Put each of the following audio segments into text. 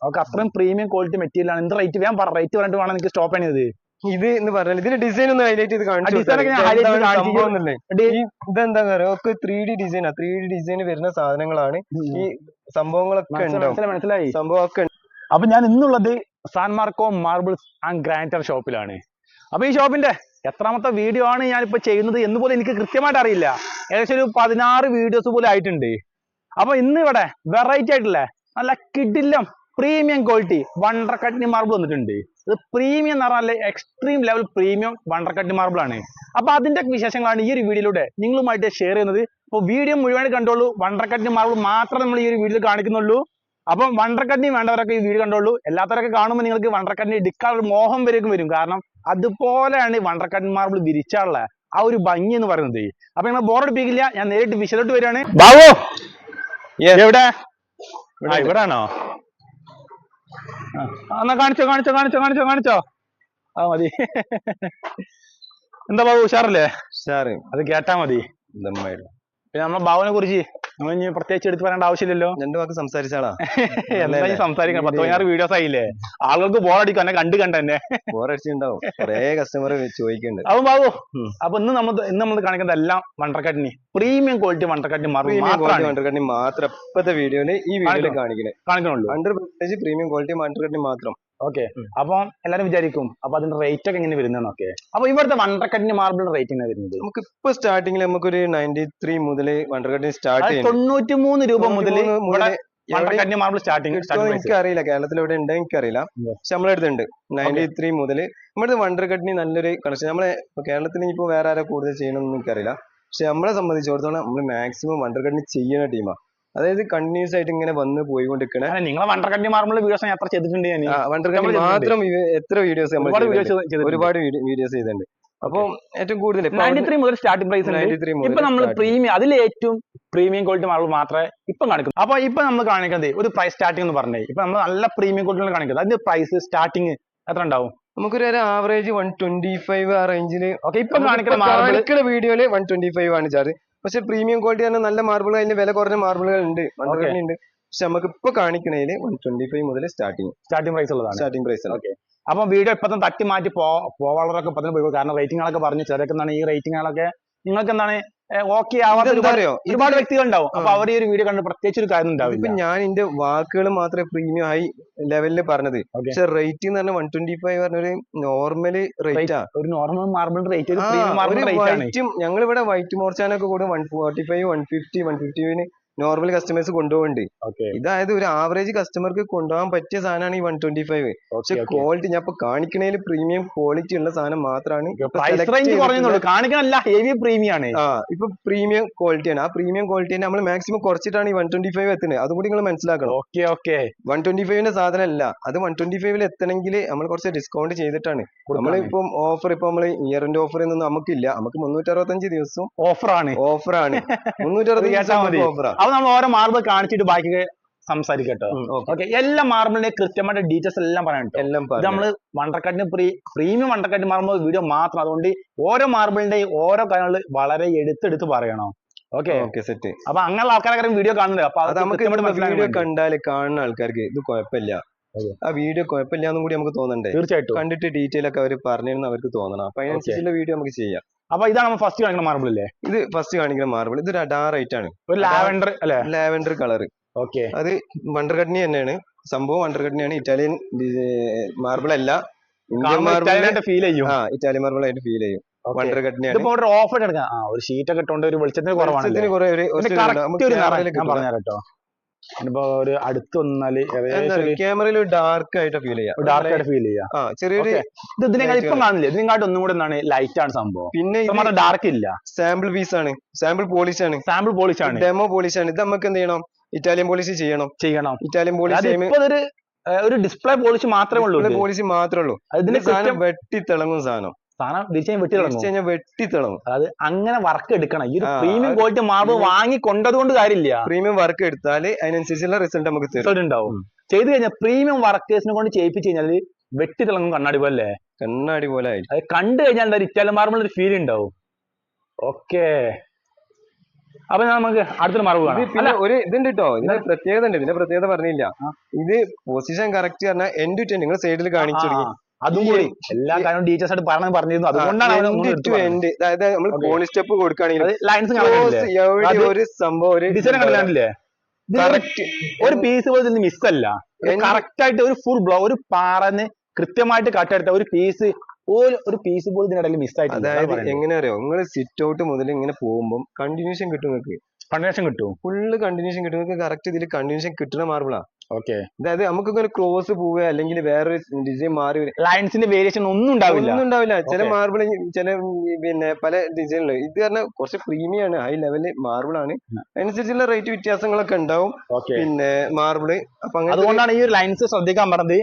നമുക്ക് അത്രയും premium quality material ആണ്. എന്ത് റേറ്റ് ഞാൻ പറ. റേറ്റ് പറഞ്ഞിട്ട് വേണം എനിക്ക് സ്റ്റോപ്പ് ചെയ്യുന്നത് ഇത് എന്ന് പറഞ്ഞാൽ ഇതിന്റെ ഡിസൈൻ ഒന്ന് ഹൈലൈറ്റ് ചെയ്ത് കാണിച്ചു ഇതെന്താ പറയാ ഒക്കെ ത്രീ ഡി ഡിസൈനാ ത്രീ ഡി ഡിസൈൻ വരുന്ന സാധനങ്ങളാണ്. ഈ സംഭവങ്ങളൊക്കെ മനസ്സിലായി സംഭവമൊക്കെ. അപ്പൊ ഞാൻ ഇന്നുള്ളത് സാൻ മാർക്കോ മാർബിൾസ് ആൻഡ് ഗ്രാനൈറ്റർ ഷോപ്പിലാണ് അപ്പൊ ഈ ഷോപ്പിന്റെ എത്രാമത്തെ വീഡിയോ ആണ് ഞാൻ ഞാനിപ്പോ ചെയ്യുന്നത് എന്ന് പോലും എനിക്ക് കൃത്യമായിട്ട് അറിയില്ല. ഏകദേശം ഒരു പതിനാറ് വീഡിയോസ് പോലും ആയിട്ടുണ്ട്. അപ്പൊ ഇന്ന് ഇവിടെ വെറൈറ്റി ആയിട്ടില്ലേ നല്ല കിഡില്ലം premium quality wonder Katni marble വന്നിട്ടുണ്ട്. ഇത് പ്രീമിയം എന്ന് പറഞ്ഞാൽ extreme level premium wonder Katni marble ആണ്. അപ്പൊ അതിന്റെ വിശേഷങ്ങളാണ് ഈ ഒരു വീഡിയോയിലൂടെ നിങ്ങളുമായിട്ട് ഷെയർ ചെയ്യുന്നത്. അപ്പോൾ വീഡിയോ മുഴുവൻ കണ്ടോളൂ വണ്ടർ കട്ടിനി മാർബിൾ മാത്രമേ നമ്മൾ ഈ ഒരു വീഡിയോയിൽ കാണിക്കുന്നുള്ളൂ. അപ്പം വണ്ടർക്കണ്ണി വേണ്ടവരൊക്കെ ഈ വീഡിയോ കണ്ടോളൂ എല്ലാത്തവരൊക്കെ കാണുമ്പോൾ നിങ്ങൾക്ക് വണ്ടർക്കണ്ണി എടുക്കാൻ ഒരു മോഹം വരേക്കും വരും. കാരണം അതുപോലെയാണ് ഈ വണ്ടർക്കണ്ണി മാർബിൾ വിരിച്ചാനുള്ള ആ ഒരു ഭംഗി എന്ന് പറയുന്നത്. അപ്പൊ നിങ്ങൾ ബോറടിപ്പിക്കില്ല ഞാൻ നേരിട്ട് വിശദോട്ട് വരികയാണ്. ബാബു. എവിടെ? ഇവിടെ ആ ഉണ്ട്. ഇവിടെ ആണോ എന്നാ കാണിച്ചോ കാണിച്ചോ കാണിച്ചോ കാണിച്ചോ കാണിച്ചോ ആ മതി എന്താ ബാബു ഉഷാറല്ലേ ഉഷാറ്. അത് കേട്ടാ മതി. പിന്നെ നമ്മളെ ബാബുവിനെ കുറിച്ച് നമ്മൾ ഇനി പ്രത്യേകിച്ച് എടുത്ത് പറയേണ്ട ആവശ്യമില്ലല്ലോ. രണ്ടു വാക്ക് സംസാരിച്ചാളാ എന്താ ഈ? സംസാരിക്കണം? പത്ത് വീഡിയോ പതിനാറ് വീഡിയോസ് ആയില്ലേ? ആളുകൾക്ക് ബോറടിക്കും എന്നെ കണ്ട് കണ്ട് തന്നെ ബോറടിച്ചിട്ടുണ്ടാവും കൊറേ കസ്റ്റമർ ചോദിക്കുന്നുണ്ട് അപ്പൊ ബാബു. അപ്പൊ ഇന്ന് നമ്മൾ ഇന്ന് നമ്മൾ കാണിക്കുന്നത് എല്ലാം വണ്ടർക്കട്ടിനി പ്രീമിയം ക്വാളിറ്റി വണ്ടർക്കട്ടിനി വണ്ടർകട്ടി മാത്രം. ഇപ്പത്തെ വീഡിയോയിൽ ഈ വീഡിയോയിൽ കാണിക്കണം. കാണിക്കണേ. കാണിക്കണുള്ളൂ. ഹൺഡ്രഡ് പെർസെന്റേജ് പ്രീമിയം ക്വാളിറ്റി വണ്ടർകട്ടി മാത്രം. ഓക്കെ. അപ്പൊ എല്ലാരും വിചാരിക്കും അപ്പൊ അതിന്റെ റേറ്റ് ഒക്കെ എങ്ങനെ വരുന്നതെന്നൊക്കെ അപ്പൊ ഇവിടുത്തെ വണ്ടർക്കട്ടിന് മാർബിൾ റേറ്റ് എങ്ങനെ വരുന്നത്? നമുക്ക് ഇപ്പൊ സ്റ്റാർട്ടിംഗിൽ നമുക്കൊരു നയന്റി ത്രീ മുതൽ വണ്ടർക്കട്ടിന് സ്റ്റാർട്ട് തൊണ്ണൂറ്റി മൂന്ന് രൂപ മുതൽ എനിക്കറിയില്ല കേരളത്തിൽ എവിടെ ഉണ്ടോ എനിക്കറിയില്ല. പക്ഷെ നമ്മളെ അടുത്തുണ്ട്. നയന്റി ത്രീ മുതൽ നമ്മുടെ വണ്ടർ കട്ടിന് നല്ലൊരു കളക്ഷൻ നമ്മളെ കേരളത്തിൽ ഇപ്പൊ വേറെ ആരാ കൂടുതൽ ചെയ്യണമെന്ന് എനിക്കറിയില്ല. പക്ഷെ നമ്മളെ സംബന്ധിച്ചിടത്തോളം നമ്മൾ മാക്സിമം വണ്ടർ കട്ടിന് ചെയ്യുന്ന ടീമാ അതായത് കണ്ടിന്യൂസ് ആയിട്ട് ഇങ്ങനെ വന്ന് പോയിക്കൊണ്ടിരിക്കണേ. നിങ്ങളെ വീഡിയോസ് എത്ര ചെയ്തിട്ടുണ്ട് ഞാൻ? മാത്രം എത്ര വീഡിയോസ് നമ്മൾ ഒരുപാട് വീഡിയോസ് ചെയ്തിട്ടുണ്ട്. അപ്പൊ ഏറ്റവും കൂടുതൽ നയന്റി ത്രീ മുതൽ സ്റ്റാർട്ടിംഗ് പ്രൈസ് ഇപ്പൊ നമ്മൾ പ്രീമിയം അതിൽ ഏറ്റവും പ്രീമിയം ക്വാളിറ്റി മാർബിൾ മാത്രമേ ഇപ്പൊ കാണിക്കുന്നു അപ്പൊ ഇപ്പൊ നമ്മൾ കാണിക്കുന്നത് ഒരു പ്രൈസ് സ്റ്റാർട്ടിംഗ് എന്ന് പറഞ്ഞേ. ഇപ്പൊ നമ്മൾ നല്ല പ്രീമിയം ക്വാളിറ്റി കാണിക്കുന്നത്. അതിന്റെ പ്രൈസ് സ്റ്റാർട്ടിംഗ് എത്ര ഉണ്ടാവും? നമുക്കൊരു ആവറേജ് വൺ ട്വന്റി ഫൈവ് ആ റേഞ്ചിൽ ഓക്കെ ഇപ്പൊ കാണിക്കുന്ന വീഡിയോയിൽ വൺ ട്വന്റി ഫൈവ് ആണ് ചാർജ് പക്ഷെ പ്രീമിയം ക്വാളിറ്റി തന്നെ നല്ല മാർബിൾ അതിന്റെ വില കുറഞ്ഞ മാർബിളുകൾ ഉണ്ട്. ഉണ്ട്. പക്ഷെ നമുക്ക് ഇപ്പൊ കാണിക്കണേൽ വൺ ട്വന്റി ഫൈവ് മുതൽ സ്റ്റാർട്ടിങ് സ്റ്റാർട്ടിംഗ് പ്രൈസ് ഉള്ളതാണ്. Starting price okay. അപ്പൊ വീഡിയോ ഇപ്പം തട്ടി മാറ്റി പോവാളൊക്കെ ഇപ്പൊ പോയി. കാരണം റേറ്റിംഗുകളൊക്കെ പറഞ്ഞു ചിലർക്ക് എന്താണ് ഈ റേറ്റിംഗുകളൊക്കെ നിങ്ങൾക്ക് എന്താണ് ഓക്കെ ആവാത്ത ഒരുപാട് വ്യക്തികൾ ഉണ്ടാവും അപ്പൊ അവർ ഈ ഒരു വീഡിയോ കണ്ട് പ്രത്യേകിച്ച് ഒരു കാര്യം ഉണ്ടാവില്ല ഇപ്പൊ ഞാൻ എന്റെ വാക്കുകൾ മാത്രമേ പ്രീമിയം ആയി ലെവലിൽ പറഞ്ഞത്. പക്ഷെ റേറ്റ് എന്ന് പറഞ്ഞാൽ വൺ ട്വന്റി ഫൈവ് പറഞ്ഞൊരു നോർമൽ റേറ്റ് ഒരു നോർമൽ മാർബിൾ റേറ്റ് വൈറ്റും ഞങ്ങൾ ഇവിടെ വൈറ്റ് മോർച്ചാനൊക്കെ കൂടെ. One forty five one fifty one ഫിഫ്റ്റിന് normal customers കൊണ്ടുപോകണ്ട് ഇതായത് ഒരു ആവറേജ് കസ്റ്റമർക്ക് കൊണ്ടുപോകാൻ പറ്റിയ സാധനമാണ് ഈ വൺ ട്വന്റി ഫൈവ് പക്ഷെ ക്വാളിറ്റി ഞാൻ ഇപ്പൊ കാണിക്കണേൽ പ്രീമിയം ക്വാളിറ്റി ഉള്ള സാധനം മാത്രമാണ് കാണിക്കാനല്ല ഹെവി പ്രീമിയം ആണ്. ആ ഇപ്പൊ പ്രീമിയം ക്വാളിറ്റിയാണ് ആ പ്രീമിയം ക്വാളിറ്റി നമ്മൾ മാക്സിമം കുറച്ചിട്ടാണ് ഈ വൺ ട്വന്റി ഫൈവ് എത്തുന്നത്. അതും കൂടി നിങ്ങൾ മനസ്സിലാക്കണം. ഓക്കെ ഓക്കെ വൺ ട്വന്റി ഫൈവിന്റെ സാധനം അല്ല അത് വൺ ട്വന്റി ഫൈവിൽ എത്തണമെങ്കിൽ നമ്മൾ കുറച്ച് ഡിസ്കൗണ്ട് ചെയ്തിട്ടാണ്. നമ്മളിപ്പം ഓഫർ ഇപ്പൊ നമ്മൾ ഇയറിന്റെ ഓഫർ ഒന്നും നമുക്കില്ല. നമുക്ക് മുന്നൂറ്റി അറുപത്തഞ്ച് ദിവസവും ഓഫറാണ് ആണ്. ഓഫറാണ് മുന്നൂറ്റി. അറുപത്തഞ്ച് ഓഫറാ അപ്പൊ നമ്മൾ ഓരോ മാർബിൾ കാണിച്ചിട്ട് ബാക്കി സംസാരിക്കട്ടോ ഓക്കെ എല്ലാ മാർബിളിന്റെ കൃത്യമായിട്ട് ഡീറ്റെയിൽസ് എല്ലാം പറയാനുണ്ട് എല്ലാം നമ്മൾ വണ്ടർക്കട്ടിന് പ്രീ പ്രീമിയം വണ്ടർക്കട്ട് മാറുമ്പോൾ വീഡിയോ മാത്രം. അതുകൊണ്ട് ഓരോ മാർബിളിന്റെ ഓരോ കാര്യങ്ങൾ വളരെ എടുത്തെടുത്ത് പറയണം? ഓക്കെ ഓക്കെ സെറ്റ് അപ്പൊ അങ്ങനെയുള്ള ആൾക്കാരൊക്കെ വീഡിയോ കാണുന്നുണ്ട്. അപ്പൊ അത് നമുക്ക് വീഡിയോ കണ്ടാൽ കാണുന്ന ആൾക്കാർക്ക് ഇത് കുഴപ്പമില്ല. ആ വീഡിയോ കുഴപ്പമില്ലാന്നും കൂടി നമുക്ക് തോന്നണ്ടേ? തീർച്ചയായിട്ടും. കണ്ടിട്ട് ഡീറ്റെയിൽ ഒക്കെ അവർ പറഞ്ഞിരുന്നു അവർക്ക് തോന്നണം. അപ്പൊ അതിനനുസരിച്ചുള്ള വീഡിയോ നമുക്ക് ചെയ്യാം. അപ്പൊ ഇതാണ് നമ്മൾ ഫസ്റ്റ് കാണിക്കുന്ന മാർബിൾ അല്ലേ ഇത് ഫസ്റ്റ് കാണിക്കുന്ന മാർബിൾ ഇത് ഡാറൈറ്റ് ആണ്. ഒരു ലാവൻഡർ അല്ലേ? ലാവൻഡർ കളർ ഓക്കെ അത് വണ്ടർ കട്നി തന്നെയാണ്. സംഭവം വണ്ടർ കട്നിയാണ് ഇറ്റാലിയൻ മാർബിൾ അല്ല. ഇന്ത്യൻ മാർബിൾ ഫീൽ ചെയ്യും. ആ ഇറ്റാലിയൻ മാർബിൾ ആയിട്ട് ഫീൽ ചെയ്യും. ഓഫ് വണ്ടർ ഇതിപ്പോ ഒരു ഓഫർ എടുക്കാം. ഒരു ഷീറ്റ് ഒക്കെ ഇട്ടുകൊണ്ട് ഒരു വെളിച്ചത്തിന് കുറവാണ് ഒരു ഇതിന്റെ ഒരു നിറം. ഞാൻ പറഞ്ഞുതരാം കേട്ടോ. ഇനിയിപ്പോ ഒരു അടുത്ത് ക്യാമറയിൽ ഡാർക്ക് ആയിട്ട് ഫീൽ ചെയ്യാം. ഡാർക്ക് ആയിട്ട് ഫീൽ ചെയ്യാം. ചെറിയൊരു. ഇത് ഇതിനെക്കാൾ ഇപ്പം കാണില്ലേ? ഇതിനെക്കാട്ടും ഒന്നും കൂടെ എന്താണ് ലൈറ്റ് ആണ് സംഭവം. പിന്നെ ഡാർക്ക് ഇല്ല. സാമ്പിൾ പീസ് ആണ്. സാമ്പിൾ പോളിഷ് ആണ്. സാമ്പിൾ പോളിഷ് ആണ്. ഡെമോ പോളിഷ് ആണ്. ഇത് നമുക്ക് എന്ത് ചെയ്യണം? ഇറ്റാലിയൻ പോളിഷ് ചെയ്യണം. ചെയ്യണം. ഇറ്റാലിയൻ പോളിഷ് ഒരു ഡിസ്പ്ലേ പോളിഷ് മാത്രമേ ഉള്ളൂ. പോളിഷ് മാത്രമേ ഉള്ളൂ. അതിന്റെ വെട്ടി തിളങ്ങും സാധനം. സാധനം തിരിച്ചു വെട്ടി വെട്ടി തിളങ്ങും. അതായത് അങ്ങനെ വർക്ക് എടുക്കണം. ഈ ഒരു പ്രീമിയം ക്വാളിറ്റി മാർബിൾ വാങ്ങി കൊണ്ടതുകൊണ്ട് കാര്യമില്ല. പ്രീമിയം വർക്ക് എടുത്താൽ അതിനനുസരിച്ചുള്ള റിസൾട്ട് നമുക്ക് റിസൾട്ട് ഉണ്ടാവും. ചെയ്ത് കഴിഞ്ഞാൽ പ്രീമിയം വർക്കേഴ്സിനെ കൊണ്ട് ചെയ്യിപ്പിച്ചു കഴിഞ്ഞാൽ വെട്ടി തിളങ്ങും കണ്ണാടി പോലെ. അല്ലേ കണ്ണാടി പോലെ അത് കണ്ടു കഴിഞ്ഞാൽ എന്താ ഇറ്റാലിയൻ മാർബിൾ ഒരു ഫീൽ ഉണ്ടാവും. ഓക്കെ അപ്പൊ നമുക്ക് അടുത്തൊരു മറവ് കാണാം. പിന്നെ ഒരു ഇതുണ്ട് കേട്ടോ ഇതിന്റെ പ്രത്യേകത ഉണ്ട്. ഇതിന്റെ പ്രത്യേകത പറഞ്ഞില്ല. ഇത് പൊസിഷൻ കറക്റ്റ് പറഞ്ഞാൽ എൻഡ് ടു എൻഡ് നിങ്ങൾ സൈഡിൽ കാണിച്ചു തുടങ്ങി അതും കൂടി. എല്ലാ കാര്യവും ടീച്ചേഴ്സ് ആയിട്ട് പറഞ്ഞു പറഞ്ഞിരുന്നു. അതുകൊണ്ടാണ് അതായത് നമ്മൾ. കോണി സ്റ്റെപ്പ് കൊടുക്കുകയാണെങ്കിൽ ലൈൻസ് ഒരു സംഭവം ഒരു ഡിസൈൻ കണ്ടില്ലേ? കറക്റ്റ് ഒരു പീസ് പോലും ഇതിന് മിസ് അല്ല. എന്ത്? കറക്റ്റ് ആയിട്ട് ഒരു ഫുൾ ബ്ലോ ഒരു പാറന്ന് കൃത്യമായിട്ട് കട്ടെടുത്ത ഒരു പീസ് ഒരു ഒരു പീസ് പോലും ഇതിനിടയിൽ മിസ് അതായത് ആയിട്ടില്ല എങ്ങനെ അറിയോ നിങ്ങൾ സിറ്റ് ഔട്ട് മുതൽ ഇങ്ങനെ പോകുമ്പോൾ കണ്ടിന്യൂഷൻ കിട്ടും നിങ്ങൾക്ക്. കണ്ടിന്യൂഷൻ കിട്ടും. ഫുള്ള് കണ്ടിന്യൂഷൻ കിട്ടും. നിങ്ങൾക്ക് കറക്റ്റ് ഇതിൽ കണ്ടിന്യൂഷൻ കിട്ടുന്ന മാർബിളാ ഓക്കെ. അതായത് നമുക്ക് ഇങ്ങനെ ക്ലോസ് പോവുക അല്ലെങ്കിൽ വേറൊരു ഡിസൈൻ മാറി വരിക. ലൈൻസിന്റെ വേരിയേഷൻ ഒന്നും ഉണ്ടാവില്ല. ഒന്നും ഉണ്ടാവില്ല. ചില മാർബിൾ ചില പിന്നെ പല ഡിസൈനിൽ ഇത് കാരണം കുറച്ച് പ്രീമിയം ആണ്. ഹൈ ലെവൽ മാർബിൾ ആണ്. അതിനനുസരിച്ചുള്ള റേറ്റ് വ്യത്യാസങ്ങളൊക്കെ ഉണ്ടാവും. പിന്നെ മാർബിൾ അപ്പൊ അതുകൊണ്ടാണ് ഈ ഒരു ലൈൻസ് ശ്രദ്ധിക്കാൻ പറഞ്ഞത്.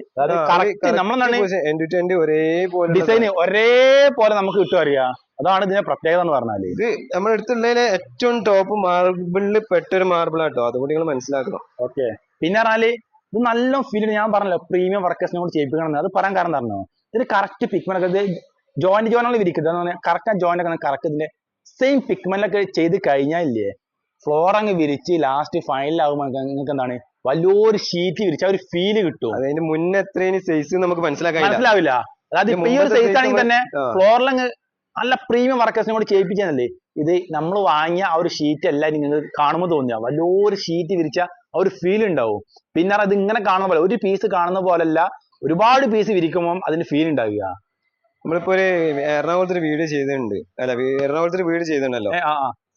നമ്മളെന്താണ് എൻഡ് ടു എൻഡ് ഒരേപോലെ ഡിസൈൻ ഒരേപോലെ നമുക്ക് കിട്ടും അറിയാം. അതാണ് ഇതിന്റെ പ്രത്യേകത എന്ന് പറഞ്ഞാൽ. ഇത് നമ്മുടെ അടുത്തുള്ളതിലെ ഏറ്റവും ടോപ്പ് മാർബിളിൽ പെട്ട ഒരു മാർബിൾ ആട്ടോ. അതുകൂടി നിങ്ങൾ മനസ്സിലാക്കണം. ഓക്കെ. പിന്നെ പറഞ്ഞാൽ ഇത് നല്ല ഫീൽ ഞാൻ പറഞ്ഞല്ലോ പ്രീമിയം വർക്കേഴ്സിനെ കൊണ്ട് ചെയ്യിപ്പിക്കണം. അത് പറയാൻ കാരണം പറഞ്ഞോ ഇത് കറക്റ്റ് പിക്മെന്റ് ഒക്കെ ഇത് ജോയിന്റ് ജോയിനാണ് വിരിക്കുന്നത്. കറക്റ്റ് ആ ജോയിന്റ് ഒക്കെ കറക്റ്റ് ഇതിന്റെ സെയിം പിക്മെന്റ് ഒക്കെ ചെയ്ത് കഴിഞ്ഞാൽ ഇല്ലേ ഫ്ലോർ അങ്ങ് വിരിച്ച് ലാസ്റ്റ് ഫൈനലാകുമ്പോൾ നിങ്ങൾക്ക് എന്താണ്? വലിയൊരു ഷീറ്റ് ആ ഒരു ഫീൽ കിട്ടും. അത് അതിന്റെ മുന്നേ എത്രയും സൈസ് നമുക്ക് മനസ്സിലാക്കാൻ മനസ്സിലാവില്ല. അതായത് ഇപ്പൊ ഈ ഒരു സൈസ് ആണെങ്കിൽ തന്നെ ഫ്ലോറിൽ അങ്ങ് നല്ല പ്രീമിയം വർക്കേഴ്സിനെ കൂടി ചെയ്യിപ്പിക്കാനല്ലേ? ഇത് നമ്മൾ വാങ്ങിയ ആ ഒരു ഷീറ്റ് അല്ല നിങ്ങൾക്ക് കാണുമ്പോൾ തോന്നിയ വലിയൊരു ഷീറ്റ് വിരിച്ച ആ ഒരു ഫീൽ ഉണ്ടാവും പിന്നെ അത് ഇങ്ങനെ കാണുന്ന പോലെ ഒരു പീസ് കാണുന്ന പോലല്ല ഒരുപാട് പീസ് വിരിക്കുമ്പോൾ അതിന് ഫീൽ ഉണ്ടാവുക നമ്മളിപ്പോ ഒരു എറണാകുളത്ത് ഒരു വീഡിയോ ചെയ്തിട്ടുണ്ട്. അല്ല എറണാകുളത്ത് ഒരു വീഡിയോ ചെയ്തിട്ടുണ്ടല്ലോ.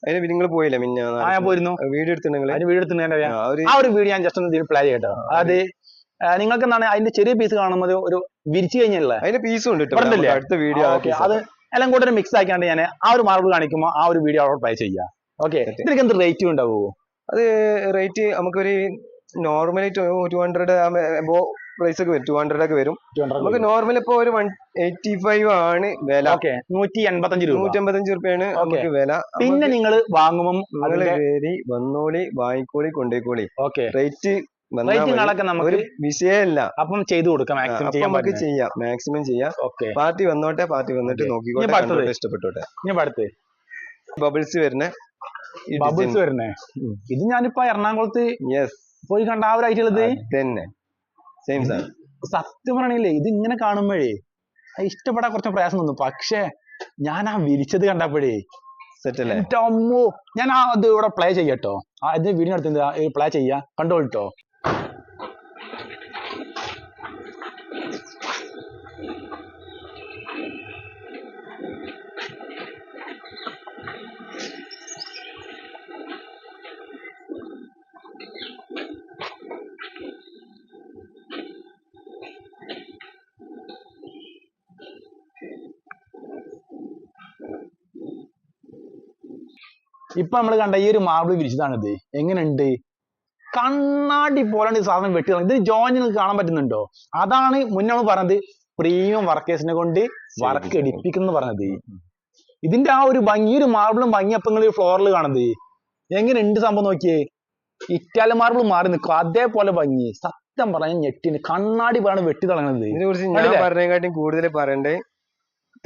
അതിന് നിങ്ങൾ പോയില്ലേ മിന്ന? ഞാൻ പോയിരുന്നു. വീഡിയോ എടുത്തിട്ടുണ്ടെങ്കിൽ അതിന് വീട് എടുത്തിട്ട് ആ ഒരു വീഡിയോ ഞാൻ ജസ്റ്റ് ഒന്ന് പ്ലേ ചെയ്യട്ടോ. അതായത് നിങ്ങൾക്ക് എന്താണ് അതിന്റെ ചെറിയ പീസ് കാണുമ്പോൾ ഒരു വിരിച്ചു കഴിഞ്ഞല്ലേ അതിന്റെ പീസും ഉണ്ട് അടുത്ത വീഡിയോ അത് എല്ലാം കൂടെ മിക്സ് ആക്കിയാണ്ട് ഞാൻ ആ ഒരു മാർബിൾ കാണിക്കുമ്പോൾ ആ ഒരു വീഡിയോ അവിടെ പ്ലേ ചെയ്യാം. ഓക്കെ. ഇതിനൊക്കെ എന്ത് റേറ്റ് ഉണ്ടാവുമോ അത് റേറ്റ് നമുക്കൊരു normally two hundred above price ഒക്കെ വരും. ടു ഹൺഡ്രഡ് ഒക്കെ വരും. നമുക്ക് നോർമൽ ഇപ്പൊ ഒരു വൺ എയ്റ്റി ഫൈവ് ആണ് വില. നൂറ്റി എൺപത്തഞ്ച് രൂപ. നൂറ്റമ്പത്തഞ്ച് റുപ്യാണ് നമുക്ക് വില. പിന്നെ നിങ്ങൾ വാങ്ങുമ്പോൾ നിങ്ങൾ കയറി വന്നോളി വാങ്ങിക്കോളി കൊണ്ടേക്കോളി. ഓക്കെ റേറ്റ് ഒരു വിഷയമല്ല. അപ്പം ചെയ്തു കൊടുക്കാം നമുക്ക് ചെയ്യാം. മാക്സിമം ചെയ്യാം. ഓക്കെ പാർട്ടി വന്നോട്ടെ പാർട്ടി വന്നിട്ട്. നോക്കിക്കോട്ടെ ഇഷ്ടപ്പെട്ടോട്ടെ. ബബിൾസ് വരുന്ന. ബബിൾസ് വരുന്നേ? ഇത് ഞാനിപ്പോ എറണാകുളത്ത് പോയി കണ്ട ആ ഒരു ഐറ്റം ഉള്ളത് തന്നെ. സെയിം സത്യം പറയണില്ലേ ഇത് ഇങ്ങനെ കാണുമ്പോഴേ ഇഷ്ടപ്പെടാൻ കുറച്ച് പ്രയാസം തോന്നും. പക്ഷേ ഞാൻ ആ വിരിച്ചത് കണ്ടപ്പോഴേ ഞാൻ ആ ഇത് ഇവിടെ പ്ലേ ചെയ്യട്ടോ. ആ ഇത് വീഡിയോ എടുത്ത് പ്ലേ ചെയ്യാ? കണ്ടോളിട്ടോ? ഇപ്പൊ നമ്മൾ കണ്ട ഈ ഒരു മാർബിൾ വിരിച്ചതാണിത്. എങ്ങനെയുണ്ട്? കണ്ണാടി പോലാണ് ഈ സാധനം വെട്ടി ഇത് ജോയിൻ നിങ്ങൾക്ക് കാണാൻ പറ്റുന്നുണ്ടോ? അതാണ് മുന്നേ നമ്മൾ പറഞ്ഞത് പ്രീമിയം വർക്കേഴ്സിനെ കൊണ്ട് വർക്ക് എടുപ്പിക്കുന്നു പറഞ്ഞത്. ഇതിന്റെ ആ ഒരു ഭംഗി ഈ ഒരു മാർബിളും ഭംഗി അപ്പൊ നിങ്ങൾ ഫ്ലോറിൽ കാണുന്നത്. എങ്ങനെയുണ്ട് സംഭവം നോക്കിയേ? ഇറ്റാലിയൻ മാർബിൾ മാറി നിൽക്കും. അതേപോലെ ഭംഗി. സത്യം പറഞ്ഞ ഞെട്ടിന്. കണ്ണാടി പോലാണ് വെട്ടി തുടങ്ങുന്നത് ഇതിനെ കുറിച്ച് ഞാൻ? പറഞ്ഞതിനെക്കാട്ടും കൂടുതൽ പറയണ്ടേ?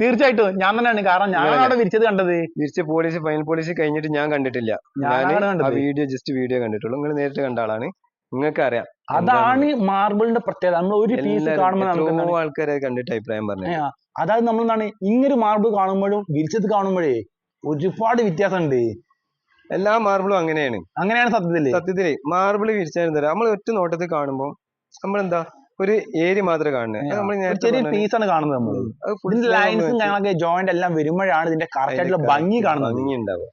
തീർച്ചയായിട്ടും. ഞാൻ തന്നെയാണ്. കാരണം ഞാൻ? അവിടെ വിരിച്ചത് കണ്ടത്. വിരിച്ച പോളിസി ഫൈനൽ പോളിസി കഴിഞ്ഞിട്ട് ഞാൻ കണ്ടിട്ടില്ല. ഞാൻ വീഡിയോ ജസ്റ്റ് വീഡിയോ കണ്ടിട്ടുള്ളൂ. നിങ്ങൾ നേരിട്ട് കണ്ട ആളാണ്. നിങ്ങൾക്ക് അറിയാം അതാണ് മാർബിളിന്റെ പ്രത്യേകത. നമ്മൾ ഒരു പീസ് കാണുമ്പോൾ ആൾക്കാരെ കണ്ടിട്ട് അഭിപ്രായം പറഞ്ഞു അതായത് നമ്മൾ എന്താണ് ഇങ്ങനൊരു മാർബിൾ കാണുമ്പോഴും വിരിച്ചത് കാണുമ്പോഴേ ഒരുപാട് വ്യത്യാസമുണ്ട്. എല്ലാ മാർബിളും അങ്ങനെയാണ്. അങ്ങനെയാണ് സത്യത്തിൽ. സത്യത്തിൽ മാർബിൾ വിരിച്ചാൽ തരാം നമ്മൾ ഒറ്റ നോട്ടത്തിൽ കാണുമ്പോൾ നമ്മളെന്താ ഒരു ഏരി മാത്രമേ കാണുന്നത് നമ്മൾ ചെറിയ പീസാണ് കാണുന്നത് നമ്മൾ ഇതിന്റെ ലൈൻസും കാര്യങ്ങളൊക്കെ ജോയിന്റ് എല്ലാം വരുമ്പോഴാണ് ഇതിന്റെ കറക്റ്റ് ആയിട്ടുള്ള ഭംഗി കാണുന്നത്. ഭംഗി ഉണ്ടാവുക.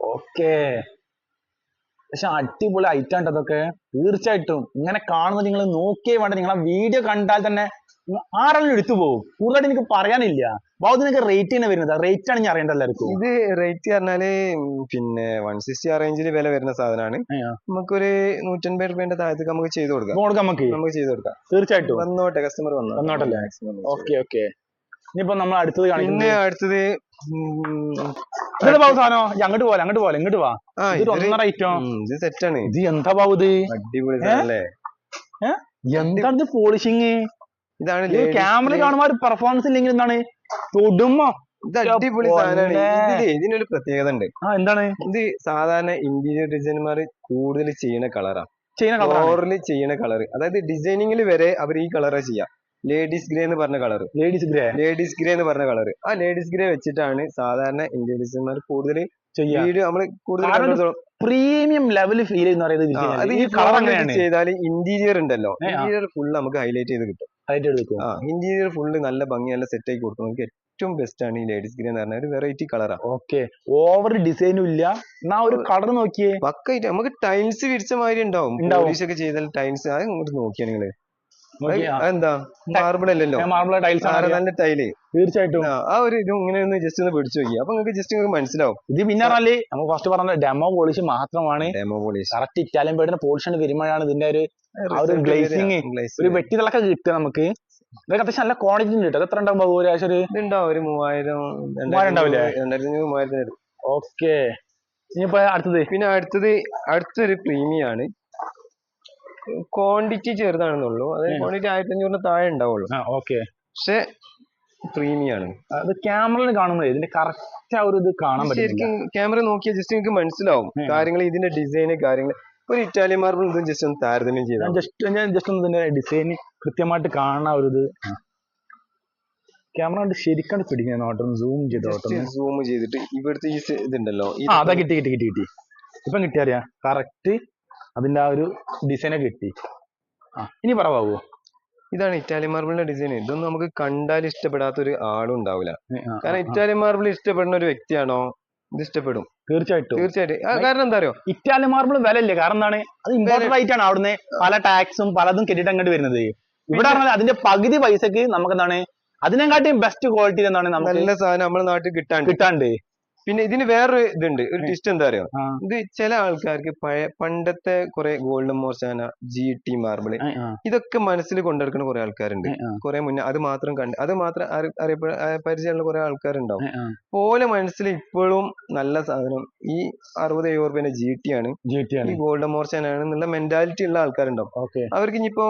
ഓക്കെ. പക്ഷെ അടിപൊളി ഐറ്റം ഇതൊക്കെ അതൊക്കെ. തീർച്ചയായിട്ടും ഇങ്ങനെ കാണുന്നത് നിങ്ങൾ നോക്കിയേ വേണ്ട. നിങ്ങൾ ആ വീഡിയോ കണ്ടാൽ തന്നെ ആരെങ്കിലും എടുത്തു പോകും കൂടുതലായിട്ട് എനിക്ക് പറയാനില്ല. ബൗദ്ധിനൊക്കെ റേറ്റ് തന്നെ വരുന്നത്. റേറ്റ് ആണ് ഞാൻ അറിയേണ്ട എല്ലാവർക്കും. ഇത് റേറ്റ് പറഞ്ഞാൽ പിന്നെ വൺ സിക്സ്റ്റി ആ റേഞ്ചിൽ വില വരുന്ന സാധനമാണ്. നമുക്കൊരു നൂറ്റൻപത് രൂപേന്റെ താഴത്തേക്ക് നമുക്ക് ചെയ്ത് കൊടുക്കാം. കൊടുക്കാം നമുക്ക് നമുക്ക് ചെയ്ത് കൊടുക്കാം. തീർച്ചയായിട്ടും. വന്നോട്ടെ കസ്റ്റമർ വന്നോട്ടെ. വന്നോട്ടല്ലേ? ഓക്കെ ഓക്കെ ഇനിയിപ്പോ നമ്മൾ അടുത്തത് പിന്നെ കാണിക്കുന്നത് അടുത്തത് സാധനം? അങ്ങോട്ട് പോലെ അങ്ങോട്ട് പോലെ ഇങ്ങോട്ട് വാ. ഒന്നര ഐറ്റം ഇത് സെറ്റാണ് ഇത് എന്താ ബാബു അടിപൊളി ഇത് പോളിഷിങ് ഇതാണ് ക്യാമറ കാണുമ്പോ ഒരു പെർഫോമൻസ് ഇല്ലെങ്കിൽ എന്താണ്? തൊടുമോ ഇത് അടിപൊളി സാധനമാണ് ഇതിനൊരു പ്രത്യേകത ഉണ്ട്. എന്താണ്? ഇത് സാധാരണ ഇന്റീരിയർ ഡിസൈനർമാർ കൂടുതൽ ചെയ്യുന്ന കളറാണ് ചെയ്യുന്ന ഫ്ലോറിൽ ചെയ്യുന്ന കളർ അതായത് ഡിസൈനിങ്ങിൽ വരെ അവർ ഈ കളറാ ചെയ്യാ. ലേഡീസ് ഗ്രേ എന്ന് പറഞ്ഞ colour ladies grey ladies grey എന്ന് പറഞ്ഞ കളർ ആ ലേഡീസ് ഗ്രേ വെച്ചിട്ടാണ് സാധാരണ ഇന്ത്യൻ ഡിസൈനർമാർ കൂടുതൽ ചെയ്യാ. വീഡിയോ നമ്മൾ കൂടുതൽ പ്രീമിയം ലെവൽ ഫീൽ ചെയ്യുന്ന പറയുന്നത് ഇത് ഈ കളർ അങ്ങനെ അങ്ങനെയാണ്. ചെയ്താൽ ഇന്റീരിയർ ഉണ്ടല്ലോ. ഇന്റീരിയർ ഫുൾ നമുക്ക് ഹൈലൈറ്റ് ചെയ്ത് കിട്ടും. ഇന്റീരിയർ ഫുള്ള് നല്ല ഭംഗി നല്ല സെറ്റ് ആക്കി കൊടുക്കും നമുക്ക് ഏറ്റവും ബെസ്റ്റ് ആണ് ഈ ലേഡീസ് ഗ്രേ എന്ന് പറഞ്ഞ ഒരു വെറൈറ്റി കളറാ ഓക്കെ ഓവർ ഡിസൈനും ഇല്ല. എന്നാ ഒരു കളർ നോക്കിയേ. പക്കായിട്ട് നമുക്ക് ടൈൽസ് വിരിച്ച മാതിരി ഉണ്ടാവും. ഒക്കെ ചെയ്താൽ ടൈൽസ് അത് ഇങ്ങോട്ട് നോക്കിയാ നിങ്ങൾ. ആ. മാർബിൾ അല്ലല്ലോ ടൈൽസ് നല്ല ടൈൽ? തീർച്ചയായിട്ടും. ആ ഒരു ഇത് ഇങ്ങനെ ഒന്ന് ജസ്റ്റ് ഒന്ന് പിടിച്ചു നോക്കി അപ്പൊ നിങ്ങൾക്ക് ജസ്റ്റ് നിങ്ങൾക്ക് മനസ്സിലാവും. ഇത് പിന്നെ പറഞ്ഞാൽ നമ്മൾ ഫസ്റ്റ് പറഞ്ഞ ഡെമോ പോളിഷ് മാത്രമാണ്. ഡെമോ പോളിഷ് കറക്റ്റ് ഇറ്റാലിയൻ പേടിന്റെ പോളിഷ് വരുമ്പോഴാണ് ഇതിന്റെ ഒരു ഒരു ഗ്ലേസിങ് ഒരു വെട്ടിതിളക്ക കിട്ടുക നമുക്ക്. ഇതൊക്കെ അത്യാവശ്യം നല്ല ക്വാണ്ടിറ്റി ഉണ്ട് കേട്ടോ. എത്ര ഉണ്ടാവും ഒരു ഏകദേശം ഒരു ഉണ്ടാവും ഒരു മൂവായിരം മൂവായിരം ഉണ്ടാവില്ലേ? രണ്ടായിരത്തി മൂവായിരത്തിന്. ഓക്കെ ഇനിയിപ്പോ അടുത്തത്. പിന്നെ അടുത്തത് അടുത്തൊരു പ്രീമിയം ആണ്. ക്വാണ്ടിറ്റി ചെറുതാണെന്നുള്ളൂ. അതായത്. ക്വാണ്ടിറ്റി ആയിരത്തി അഞ്ഞൂറിന് താഴെ ഉണ്ടാവുള്ളൂ. ഓക്കെ. പക്ഷെ പ്രീമിയാണ് അത് ക്യാമറയിൽ കാണുമ്പോഴേ ഇതിന്റെ കറക്റ്റ് ആ ഒരു ഇത് കാണാൻ പറ്റില്ല. ശരിക്കും ക്യാമറ നോക്കിയാൽ ജസ്റ്റ് നിങ്ങൾക്ക് മനസ്സിലാവും. കാര്യങ്ങൾ ഇതിന്റെ ഡിസൈൻ കാര്യങ്ങൾ. ഒരു ഇറ്റാലിയൻ മാർബിൾ ഇതും ജസ്റ്റ് ഒന്ന് താരതമ്യം ഞാൻ ജസ്റ്റ് ഞാൻ ജസ്റ്റ് ഒന്ന് ഇതിന്റെ ഡിസൈൻ കൃത്യമായിട്ട് കാണാൻ ഒരു ഇത്. ക്യാമറ കൊണ്ട് ശരിക്കും പിടിക്കുന്ന ഓട്ടം സൂം ചെയ്ത് ഓട്ടം സൂം ചെയ്തിട്ട് ഇവിടുത്തെ ഈ ഇതുണ്ടല്ലോ. അതാ കിട്ടി കിട്ടി കിട്ടി കിട്ടി. ഇപ്പം കിട്ടിയറിയാ കറക്റ്റ് അതിന്റെ ആ ഒരു ഡിസൈനെ കിട്ടി. ആ ഇനി പറവാവോ? ഇതാണ് ഇറ്റാലിയൻ മാർബിളിന്റെ ഡിസൈൻ ഇതൊന്നും നമുക്ക് കണ്ടാൽ ഇഷ്ടപ്പെടാത്ത ഒരു ആളും ഉണ്ടാവില്ല കാരണം. ഇറ്റാലിയൻ മാർബിൾ ഇഷ്ടപ്പെടുന്ന ഒരു വ്യക്തിയാണോ? ഇത് ഇഷ്ടപ്പെടും. തീർച്ചയായിട്ടും. തീർച്ചയായിട്ടും. കാരണം എന്താ അറിയോ? ഇറ്റാലിയൻ മാർബിൾ വില ഇല്ലേ കാരണം എന്താണ്? അത് ഇമ്പോർട്ടന്റ് ആയിട്ടാണ് അവിടുന്ന് പല ടാക്സും പലതും കെട്ടിട്ട് അങ്ങോട്ട് വരുന്നത്. ഇവിടെ പറഞ്ഞാൽ അതിന്റെ പകുതി പൈസക്ക് നമുക്ക് എന്താണ് അതിനെക്കാട്ടിയും ബെസ്റ്റ് ക്വാളിറ്റി എന്താണ് നമുക്ക് നല്ല സാധനം നമ്മുടെ നാട്ടിൽ കിട്ടാണ്ട്. കിട്ടാണ്ട്. പിന്നെ ഇതിന് വേറൊരു ഇതുണ്ട്. ഒരു ട്വിസ്റ്റ് എന്താ അറിയോ? ഇത് ചില ആൾക്കാർക്ക് പഴയ പണ്ടത്തെ കുറെ ഗോൾഡൻ മോർച്ചാന ജി ടി മാർബിൾ ഇതൊക്കെ മനസ്സിൽ കൊണ്ടെടുക്കുന്ന കുറെ ആൾക്കാരുണ്ട്. കുറെ മുന്നേ അത് മാത്രം കണ്ട് അത് മാത്രം അറി- പരിചയമുള്ള കുറെ ആൾക്കാരുണ്ടാവും. പോലെ മനസ്സിൽ ഇപ്പോഴും നല്ല സാധനം ഈ അറുപത് എഴുപത് റുപ്യന്റെ ജി ടി ആണ്. ഈ ഗോൾഡൻ മോർച്ചാനാണ് എന്നുള്ള മെന്റാലിറ്റി ഉള്ള ആൾക്കാരുണ്ടാവും. അവർക്ക് ഇനിയിപ്പോ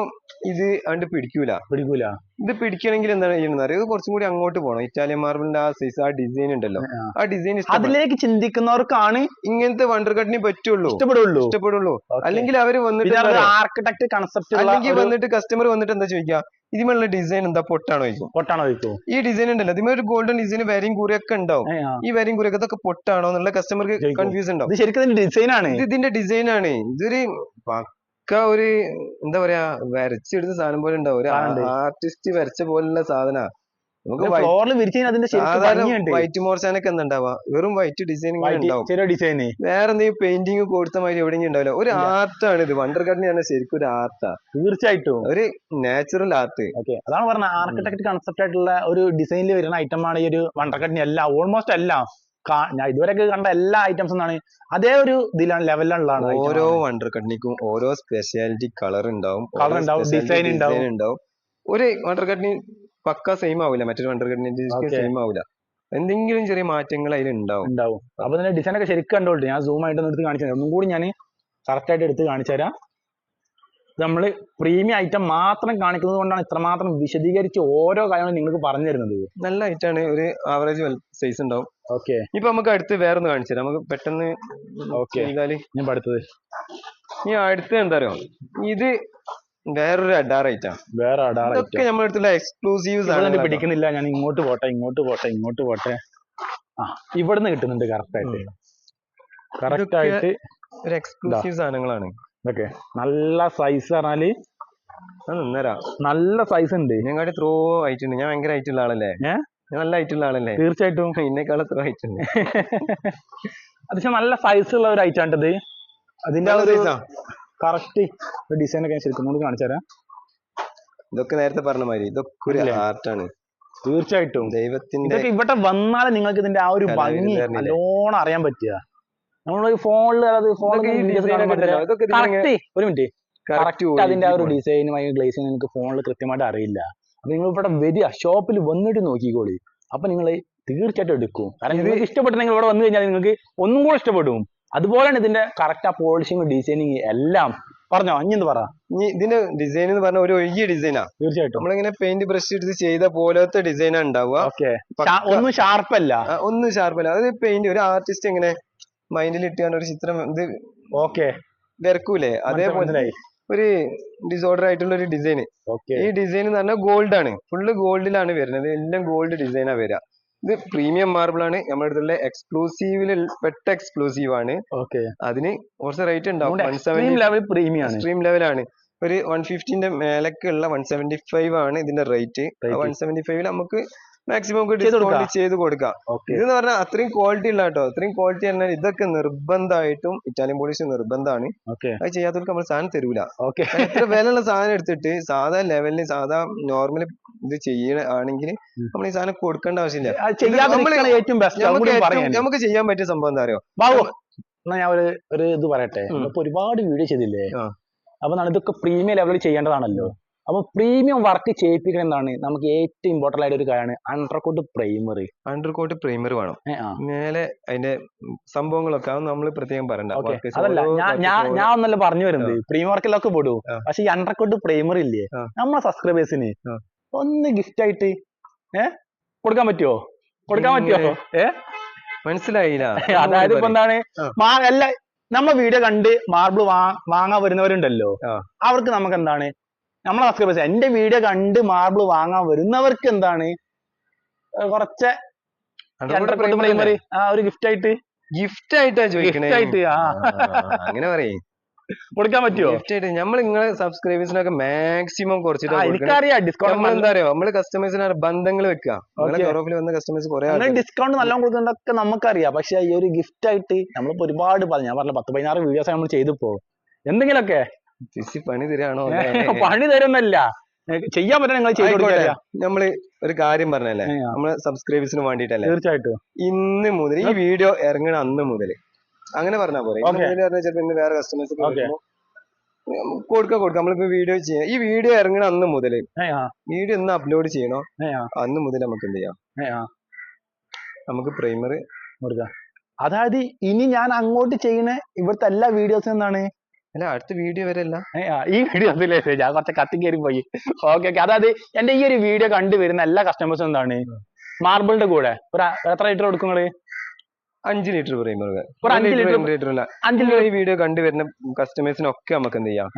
ഇത് അണ്ട് പിടിക്കൂല. പിടിക്കൂല. ഇത് പിടിക്കണമെങ്കിൽ എന്താണ് ചെയ്യുന്നത് അറിയാം. ഇത് കുറച്ചും കൂടി അങ്ങോട്ട് പോകണം ഇറ്റാലിയൻ മാർബിളിന്റെ ആ സൈസ് ആ ഡിസൈൻ ഉണ്ടല്ലോ. ആ. ഡിസൈൻ അതിലേക്ക് ചിന്തിക്കുന്നവർക്കാണ് ഇങ്ങനത്തെ വണ്ടർ കട്ടിനെ പറ്റുള്ളൂ. ഇഷ്ടപ്പെടുള്ളൂ. ഇഷ്ടപ്പെടുള്ളൂ. അല്ലെങ്കിൽ അവർ വന്നിട്ട് ആർക്കിടെക്ട് കൺസെപ്റ്റ് അല്ലെങ്കിൽ വന്നിട്ട് കസ്റ്റമർ വന്നിട്ട് എന്താ ചോദിക്കുക? ഇതിമുള്ള ഡിസൈൻ എന്താ പൊട്ടാണോ ചോദിക്കും. പൊട്ടാണോ ചോദിക്കും? ഈ ഡിസൈൻ ഉണ്ടല്ലോ. ഇതിമേ ഒരു ഗോൾഡൻ ഡിസൈൻ വരയും കുറിയൊക്കെ ഉണ്ടാവും. ഈ വരയും കുറിയൊക്കെ ഇതൊക്കെ പൊട്ടാണോ എന്നുള്ള കസ്റ്റമർക്ക് കൺഫ്യൂഷൻ കൺഫ്യൂസ് ഉണ്ടാവും. ശരിക്കും ഡിസൈൻ ആണ്. ഇത് ഇതിന്റെ ഡിസൈൻ ആണ്. ഇതൊരു പക്ക ഒരു എന്താ പറയാ വരച്ചെടുത്ത സാധനം പോലെ ഉണ്ടാവും. ഒരു ആർട്ടിസ്റ്റ് വരച്ച പോലുള്ള സാധന. നമുക്ക് വൈറ്റ് മോർച്ചാനൊക്കെ എന്താ വെറും വൈറ്റ് ഡിസൈൻ ഡിസൈന് വേറെ എന്തെങ്കിലും പെയിന്റിങ് കൊടുത്ത മാതിരി എവിടെയെങ്കിലും ഉണ്ടാവില്ല. ഒരു ആർട്ട് ആണ് ഇത്. വണ്ടർ ഗാർഡൻ തന്നെ ശരിക്കും ഒരു ആർട്ടാ തീർച്ചയായിട്ടും. ഒരു നാച്ചുറൽ ആർട്ട് ഓക്കെ അതാണ് പറഞ്ഞത്. ആർക്കിടെക്ട് കൺസെപ്റ്റ് ആയിട്ടുള്ള ഒരു ഡിസൈനിൽ വരുന്ന ഐറ്റം ആണ് ഈ ഒരു വണ്ടർ വണ്ടർക്കട്ടിന് എല്ലാം ഓൾമോസ്റ്റ് എല്ലാം. ഞാൻ ഇതുവരെയൊക്കെ കണ്ട എല്ലാ ഐറ്റംസും എന്നാണ് അതേ ഒരു ഇതിലാണ് ലെവലിലുള്ളതാണ് ഓരോ വണ്ടർ കട്ടിനിക്കും ഓരോ സ്പെഷ്യാലിറ്റി കളർ ഉണ്ടാവും കളർ ഉണ്ടാവും, ഡിസൈൻ ഉണ്ടാവും. ഒരു വണ്ടർ കട്ടിനി പക്ക സെയിം ആവില്ല മറ്റൊരു വണ്ടർ കട്ടിനി. സെയിം ആവില്ല എന്തെങ്കിലും ചെറിയ മാറ്റങ്ങൾ അതിൽ ഉണ്ടാവും. ഉണ്ടാവും. അപ്പൊ ഇതിന്റെ ഡിസൈൻ ഒക്കെ ശരിക്കും കണ്ടോളൂ ഞാൻ സൂം ആയിട്ട് ഒന്ന് എടുത്ത് കാണിച്ചു തരാം ഒന്നും കൂടി ഞാൻ കറക്റ്റ് ആയിട്ട് എടുത്ത് കാണിച്ചു തരാം ഇത് നമ്മൾ പ്രീമിയം ഐറ്റം മാത്രം കാണിക്കുന്നത് കൊണ്ടാണ് ഇത്രമാത്രം വിശദീകരിച്ച് ഓരോ കാര്യങ്ങളും നിങ്ങൾക്ക് പറഞ്ഞു തരുന്നത്. നല്ല ഐറ്റാണ് ഒരു ആവറേജ് സൈസ് ഉണ്ടാവും. ഓക്കെ ഇപ്പൊ നമുക്ക് അടുത്ത് വേറെ ഒന്ന് കാണിച്ചു തരാം. നമുക്ക് പെട്ടെന്ന് ഓക്കെ ഞാൻ പഠിത്തത്. അടുത്തത് ഈ അടുത്ത് എന്താ അറിയോ? ഇത് വേറൊരു അഡാർ ഐറ്റാണ് വേറെ അഡാർ ഇതൊക്കെ നമ്മുടെ അടുത്തുള്ള എക്സ്ക്ലൂസീവ് ആണ്. പിടിക്കുന്നില്ല. ഞാൻ ഇങ്ങോട്ട് പോട്ടെ ഇങ്ങോട്ട് പോട്ടെ ഇങ്ങോട്ട് പോട്ടെ. ആ ഇവിടുന്ന് കിട്ടുന്നുണ്ട് കറക്റ്റ് ആയിട്ട്. കറക്റ്റ് ആയിട്ട് ഒരു എക്സ്ക്ലൂസീവ് സാധനങ്ങളാണ്. ഇതൊക്കെ നല്ല സൈസ് പറഞ്ഞാൽ നിന്നരാ. നല്ല സൈസ് ഉണ്ട് ഇതിനെക്കാട്ടി ത്രോ ആയിട്ടുണ്ട്. ഞാൻ ഭയങ്കര ആയിട്ടുള്ള ആളല്ലേ? നല്ല ഐറ്റുള്ള ആളല്ലേ? തീർച്ചയായിട്ടും. ഇന്നേക്കാളും ത്രോ ആയിട്ടുണ്ട്. അത് അത്യാവശ്യം നല്ല സൈസ് ഉള്ള ഒരു ഐറ്റം ആണിത്. അതിന്റെ. കറക്റ്റ് ഡിസൈൻ ഒക്കെ ശരിക്കും കൂടി കാണിച്ചു തരാം. ഇതൊക്കെ നേരത്തെ പറഞ്ഞ മാതിരി ഇതൊക്കെ ഒരു? ആർട്ടാണ് തീർച്ചയായിട്ടും. ദൈവത്തിന്റെ ഇതൊക്കെ ഇവിടെ വന്നാൽ നിങ്ങൾക്ക് ഇതിന്റെ ആ ഒരു ഭംഗി? നല്ലോണം അറിയാൻ പറ്റുക. നമ്മൾ ഫോണിൽ ഇതൊക്കെ ഒരു മിനിറ്റ്. കറക്റ്റ് അതിന്റെ ആ ഒരു ഡിസൈനും അതിന്റെ ഗ്ലേസിനും നിങ്ങൾക്ക് ഫോണിൽ കൃത്യമായിട്ട് അറിയില്ല. അപ്പൊ നിങ്ങൾ ഇവിടെ വരിക ഷോപ്പിൽ വന്നിട്ട് നോക്കിക്കോളി. അപ്പൊ നിങ്ങൾ തീർച്ചയായിട്ടും എടുക്കും. കാരണം നിങ്ങൾക്ക് ഇഷ്ടപ്പെട്ട നിങ്ങൾ ഇവിടെ വന്നു കഴിഞ്ഞാൽ നിങ്ങൾക്ക് ഒന്നും കൂടെ ഇഷ്ടപ്പെടും. അതുപോലെയാണ് ഇതിന്റെ കറക്റ്റ് ആ പോളിഷിങ് ഡിസൈനിങ് എല്ലാം. പറഞ്ഞോ ഇനി പറ? ഇനി ഇതിന്റെ ഡിസൈൻ എന്ന് പറഞ്ഞ ഒരു ഒഴുകിയ ഡിസൈനാ തീർച്ചയായിട്ടും. നമ്മളിങ്ങനെ പെയിന്റ് ബ്രഷ് എടുത്ത് ചെയ്ത പോലത്തെ ഡിസൈനാ ഉണ്ടാവുക. ഒന്നും ഷാർപ്പല്ല ഒന്നും ഷാർപ്പല്ല അത് പെയിന്റ് ഒരു ആർട്ടിസ്റ്റ് എങ്ങനെ മൈൻഡിൽ ഇട്ടുകൊണ്ട് ഒരു ചിത്രം ഇത് ഓക്കെ. വരക്കൂലേ? അതേപോലെ ഒരു ഡിസോർഡർ ആയിട്ടുള്ള ഒരു ഡിസൈൻ ഓക്കെ. ഈ ഡിസൈൻ എന്ന് പറഞ്ഞാൽ ഗോൾഡ് ആണ് ഫുള്ള് ഗോൾഡിലാണ് വരുന്നത്. എല്ലാം ഗോൾഡ് ഡിസൈനാണ് വരിക ഇത് പ്രീമിയം മാർബിൾ ആണ്. നമ്മുടെ അടുത്തുള്ള എക്സ്ക്ലൂസീവിൽ പെട്ട എക്സ്ക്ലൂസീവ് ആണ്. ഓക്കെ. അതിന് കുറച്ച് റേറ്റ് ഉണ്ടാവും. എക്സ്ട്രീം ലെവലാണ് ഒരു വൺ ഫിഫ്റ്റിന്റെ മേലക്കുള്ള വൺ സെവന്റി ഫൈവ് ആണ് ഇതിന്റെ റേറ്റ്. വൺ സെവന്റി ഫൈവിൽ നമുക്ക് മാക്സിമം ചെയ്ത് ഡിസ്കൗണ്ട് കൊടുക്കാം. ചെയ്ത് കൊടുക്കാം. ഓക്കെ ഇതെന്ന് പറഞ്ഞാൽ അത്രയും ക്വാളിറ്റി ഉള്ള കേട്ടോ. അത്രയും ക്വാളിറ്റി തന്നെ ഇതൊക്കെ നിർബന്ധമായിട്ടും ഇറ്റാലിയൻ പോളിഷ് നിർബന്ധമാണ്. അത് ചെയ്യാത്തവർക്ക് നമ്മൾ സാധനം തരൂല. ഓക്കെ എത്ര വിലയുള്ള സാധനം എടുത്തിട്ട് സാധാ ലെവലിൽ സാധാ നോർമൽ ഇത് ചെയ്യണ ആണെങ്കിൽ നമ്മൾ ഈ സാധനം കൊടുക്കേണ്ട ആവശ്യമില്ല. നമുക്ക് ചെയ്യാൻ പറ്റിയ സംഭവം എന്താ അറിയോ? എന്നാ ഞാൻ ഒരു ഒരു ഇത് പറയട്ടെ. ഇപ്പൊ ഒരുപാട് വീഡിയോ ചെയ്തില്ലേ. അപ്പൊ നമ്മളിതൊക്കെ പ്രീമിയം ലെവലിൽ ചെയ്യേണ്ടതാണല്ലോ. അപ്പൊ പ്രീമിയം വർക്ക് ചെയ്യിപ്പിക്കണം എന്നാണ് നമുക്ക് ഏറ്റവും ഇമ്പോർട്ടന്റ് ആയിട്ട് ഒരു കാര്യമാണ് അണ്ടർകോട്ട് പ്രൈമറി അണ്ടർ പ്രൈമറി വേണം. മേലെ അതിന്റെ സംഭവങ്ങളൊക്കെ അത് നമ്മൾ പ്രത്യേകം പറയണ്ട. അതല്ല ഞാൻ ഒന്നല്ല പറഞ്ഞു വരുന്നത്? പ്രീമിയം വർക്കിലൊക്കെ പെടും. പക്ഷെ ഈ അണ്ടർകോട്ട് പ്രൈമറി ഇല്ലേ. നമ്മളെ സബ്സ്ക്രൈബേഴ്സിന് ഒന്ന് ഗിഫ്റ്റ് ആയിട്ട് ഏ? കൊടുക്കാൻ പറ്റുമോ കൊടുക്കാൻ പറ്റുമോ? ഏ? മനസ്സിലായില്ല. അതായത് ഇപ്പൊ എന്താണ്? എല്ലാ മാ അല്ല നമ്മളെ വീഡിയോ കണ്ട് മാർബിൾ വാങ്ങാൻ വരുന്നവരുണ്ടല്ലോ. അവർക്ക് നമുക്ക് എന്താണ്? നമ്മളെ സബ്സ്ക്രൈബേഴ്സ് എന്റെ വീഡിയോ കണ്ട് മാർബിൾ വാങ്ങാൻ വരുന്നവർക്ക് എന്താണ്? കുറച്ച് ഒരു ഗിഫ്റ്റ് ആയിട്ട്. ഗിഫ്റ്റ് ആയിട്ടാ ചോദിക്കണേ. ഗിഫ്റ്റ് ആയിട്ട് ആ. ആ, അങ്ങനെ പറയേ. കൊടുക്കാൻ പറ്റുമോ ഗിഫ്റ്റ് ആയിട്ട്. നമ്മൾ നിങ്ങളെ സബ്സ്ക്രൈബേഴ്സിനൊക്കെ മാക്സിമം കുറച്ചിട്ട് കുറച്ചിട്ടാ ഡിസ്കൗണ്ട് എനിക്കറിയാം നമ്മൾ എന്താ അറിയോ? നമ്മൾ കസ്റ്റമേഴ്സിന് ബന്ധങ്ങൾ വെക്കുക. യൂറോപ്പിൽ വന്ന കസ്റ്റമേഴ്സ് കുറെ ഡിസ്കൗണ്ട് നല്ലോണം കൊടുക്കുന്നതൊക്കെ നമുക്കറിയാം. പക്ഷെ ഈ ഒരു ഗിഫ്റ്റ് ആയിട്ട് നമ്മളിപ്പോ ഒരുപാട് പറഞ്ഞു ഞാൻ പറഞ്ഞ പത്ത് പതിനാറ് വീഡിയോസ് നമ്മൾ ചെയ്തു പോകും എന്തെങ്കിലുമൊക്കെ തിരിച്ച് പണി തരാണോ പണി തരുന്നല്ല. ചെയ്യാൻ പറ്റുന്ന നിങ്ങൾ ചെയ്തു നമ്മൾ ഒരു കാര്യം പറഞ്ഞല്ലേ? നമ്മൾ സബ്സ്ക്രൈബേഴ്സിന് വേണ്ടിട്ടല്ലേ? തീർച്ചയായിട്ടും. ഇന്ന് മുതൽ ഈ വീഡിയോ ഇറങ്ങണ അന്ന് മുതൽ. അങ്ങനെ പോരെ. പറഞ്ഞാൽ ചിലപ്പോ ഇന്ന് വേറെ കസ്റ്റമേഴ്സ് കൊടുക്ക കൊടുക്കാം. നമ്മളിപ്പോ വീഡിയോ ചെയ്യാം ഈ വീഡിയോ ഇറങ്ങണ അന്ന് മുതൽ വീഡിയോ ഇന്ന് അപ്ലോഡ് ചെയ്യണോ? അന്ന് മുതൽ നമുക്ക് എന്ത് ചെയ്യാം? നമുക്ക് പ്രൈമറി കൊടുക്കാം. അതായത് ഇനി ഞാൻ അങ്ങോട്ട് ചെയ്യുന്ന ഇവിടുത്തെ എല്ലാ വീഡിയോസും എന്താണ്? അല്ല അടുത്ത വീഡിയോ വരെ അല്ല. ഈ വീഡിയോ വീഡിയോസിലെ ഞാൻ കുറച്ച് കത്തി കയറി പോയി. Okay okay. അതായത് എന്റെ ഈ ഒരു വീഡിയോ കണ്ടുവരുന്ന എല്ലാ കസ്റ്റമേഴ്സും എന്താണ്? മാർബിളിന്റെ കൂടെ. ഒരു എത്ര ലിറ്റർ കൊടുക്കും നിങ്ങൾ? അഞ്ച് ലിറ്റർ പറയുമ്പോൾ അഞ്ച് ലിറ്റർ ഈ വീഡിയോ കണ്ടുവരുന്ന കസ്റ്റമേഴ്സിനൊക്കെ നമുക്ക് എന്ത് ചെയ്യാം.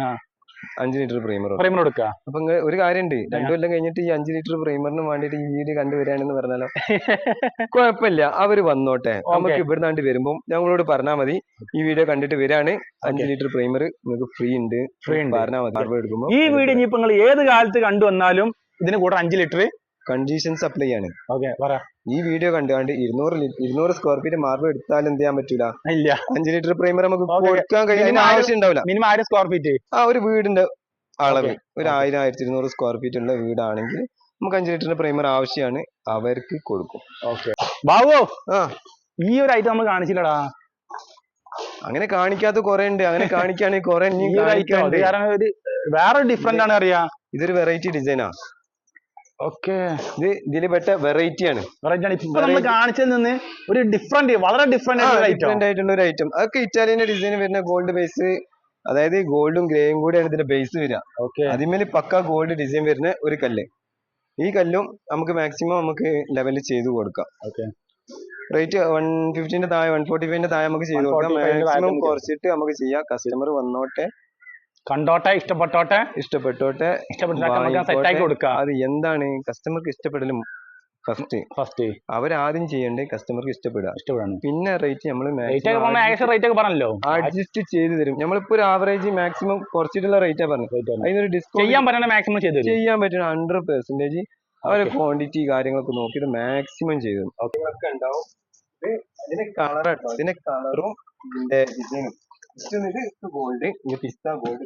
അഞ്ച് ലിറ്റർ പ്രൈമർ പ്രൈമർ കൊടുക്കുക അപ്പൊ ഒരു കാര്യമുണ്ട് രണ്ടു കൊല്ലം കഴിഞ്ഞിട്ട് ഈ അഞ്ച് ലിറ്റർ പ്രൈമറിന് വേണ്ടിയിട്ട് ഈ വീഡിയോ കണ്ടുവരികയാണെന്ന് പറഞ്ഞാലോ? കുഴപ്പമില്ല. അവർ വന്നോട്ടെ. നമുക്ക് ഇവിടുന്നാണ്ട് വരുമ്പോൾ ഞങ്ങളോട് പറഞ്ഞാൽ മതി. ഈ വീഡിയോ കണ്ടിട്ട് വരാണ് അഞ്ച് ലിറ്റർ പ്രൈമർ നിങ്ങൾക്ക് ഫ്രീ ഉണ്ട്. ഫ്രീ ഉണ്ട്. പറഞ്ഞാൽ മതി. എടുക്കുമ്പോൾ ഈ വീഡിയോ ഇനിയിപ്പോ നിങ്ങൾ ഏത് കാലത്ത് കണ്ടു വന്നാലും ഇതിന് കൂടെ അഞ്ച് ലിറ്റർ കണ്ടീഷൻ സപ്ലൈ ആണ്. ഓക്കെ പറ. ഈ വീഡിയോ കണ്ടുകൊണ്ട് ഇരുന്നൂറ് ഇരുന്നൂറ് സ്ക്വയർ ഫീറ്റ് മാർബിൾ എടുത്താൽ എന്ത് ചെയ്യാൻ പറ്റൂല? ഇല്ല. അഞ്ച് ലിറ്റർ പ്രൈമർ നമുക്ക്. കൊടുക്കാൻ കഴിയും. ആവശ്യം ഉണ്ടാവില്ല. മിനിമം ആയിരം സ്ക്വയർ ഫീറ്റ് ആ ഒരു വീടിന്റെ അളവ്. ഒരു ആയിരം ആയിരത്തി ഇരുന്നൂറ് സ്ക്വയർ ഫീറ്റ് ഉള്ള വീടാണെങ്കിൽ നമുക്ക് അഞ്ച് ലിറ്ററിന്റെ പ്രൈമർ ആവശ്യമാണ് അവർക്ക് കൊടുക്കും. ഓക്കെ ബാബു ആ. ഈ ഒരു ഐറ്റം നമ്മൾ കാണിച്ചില്ലടാ. അങ്ങനെ കാണിക്കാത്ത കുറെ ഉണ്ട്. അങ്ങനെ കാണിക്കാണെങ്കിൽ കുറെ കാരണം ഒരു വേറെ ഡിഫറെന്റ് ആണ് അറിയാ ഇതൊരു വെറൈറ്റി ഡിസൈനാ ഓക്കെ. ഇത് ഇതിൽ പെട്ട വെറൈറ്റി ആണ്. വെറൈറ്റി ആണ്. ഇപ്പൊ നമ്മൾ കാണിച്ചതിൽ നിന്ന് ഒരു ഡിഫറെന്റ് വളരെ ഡിഫറെന്റ് ആയിട്ടുള്ള ഐറ്റം ഡിഫറെന്റ് ആയിട്ടുള്ള ഒരു ഐറ്റം അതൊക്കെ ഇറ്റാലിയൻ ഡിസൈൻ വരുന്ന ഗോൾഡ് ബേസ് അതായത് ഗോൾഡും ഗ്രേയും കൂടെയാണ് ഇതിന്റെ ബേസ് വരിക. ഓക്കെ അതിന്മേൽ പക്ക ഗോൾഡ് ഡിസൈൻ വരുന്ന ഒരു കല്ല്. ഈ കല്ലും നമുക്ക് മാക്സിമം നമുക്ക് ലെവലിൽ ചെയ്തു കൊടുക്കാം. ഓക്കെ റേറ്റ് വൺ ഫിഫ്റ്റിന്റെ താഴെ വൺ ഫോർട്ടി ഫൈവിന്റെ താഴെ നമുക്ക് ചെയ്തു കൊടുക്കാം. 145 ന്റെ താഴെ മാക്സിമം കുറച്ചിട്ട് നമുക്ക് ചെയ്യാം. കസ്റ്റമർ വന്നോട്ടെ. കണ്ടോട്ടെ ഇഷ്ടപ്പെട്ടോട്ടെ? ഇഷ്ടപ്പെട്ടോട്ടെ. ഇഷ്ടപ്പെട്ടോട്ടെ നമുക്ക് സെറ്റ് ആക്കി കൊടുക്കാം. അത് എന്താണ്? കസ്റ്റമർക്ക് ഇഷ്ടപ്പെടലും ഫസ്റ്റ് ഫസ്റ്റ് അവരാദ്യം ചെയ്യേണ്ടത് കസ്റ്റമർക്ക് ഇഷ്ടപ്പെടുക. ഇഷ്ടപ്പെടാണ്. പിന്നെ റേറ്റ് നമ്മൾ റേറ്റ് ഒക്കെ പറഞ്ഞ ഏകദേശം റേറ്റ് ഒക്കെ പറഞ്ഞല്ലോ. അഡ്ജസ്റ്റ് ചെയ്ത് തരും. നമ്മളിപ്പോ ഒരു ആവറേജ് മാക്സിമം കുറച്ചിട്ടുള്ള റേറ്റ് പറഞ്ഞത്. ആണ്. അതിനൊരു ഡിസ്കൗണ്ട് ചെയ്യാൻ പറ്റണ മാക്സിമം ചെയ്ത് ചെയ്യാൻ പറ്റുന്ന ഹൺഡ്രഡ് പെർസെന്റേജ് അവരെ ക്വാണ്ടിറ്റി കാര്യങ്ങളൊക്കെ നോക്കിയിട്ട് മാക്സിമം ചെയ്തു ഉണ്ടാവും. അതിന്റെ ഇതിന്റെ കളർ കേട്ടോ ഇതിന്റെ കളറും ഇതിന്റെ ഡിസൈനും ഇത് ഗോൾഡ് ഇത് പിസ്ത ഗോൾഡ്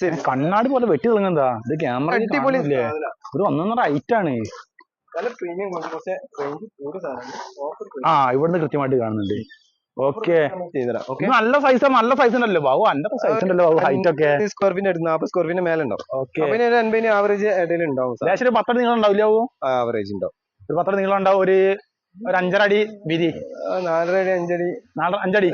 ശരി കണ്ണാടി പോലെ വെട്ടി തിളങ്ങുന്നതാ ഇത് ക്യാമറ അടിപൊളി ഒരു ഒന്നൊന്നര ഐറ്റ് ആണ്. നല്ല പ്രീമിയം കൊണ്ട് പക്ഷേ റേഞ്ച് കൂടിയ സാധനം. ആ ഇവിടുന്ന് കൃത്യമായിട്ട് കാണുന്നുണ്ട്. ഓക്കെ നല്ല സൈസ് നല്ല സൈസ് ഉണ്ടല്ലോ. ബാബു അന്റെ സൈസ് ഉണ്ടല്ലോ ബാബു ഹൈറ്റ് ഒക്കെ. സ്ക്വയർ ഫീറ്റ് അടുത്ത് നാൽപ്പത് സ്ക്വയർ ഫീറ്റിന് മേലെ ഉണ്ടാവും ഒരു അൻപതിന് ആവറേജ് ഇടയിൽ ഉണ്ടാവും ഒരു പത്തര നീളം ഉണ്ടാവില്ല ആവറേജ് ഉണ്ടാവും ഒരു പത്തടി നീളം ഉണ്ടാവും ഒരു ഒരു അഞ്ചര അടി വീതി. നാലര അടി അഞ്ചടി. നാലര അഞ്ചടി?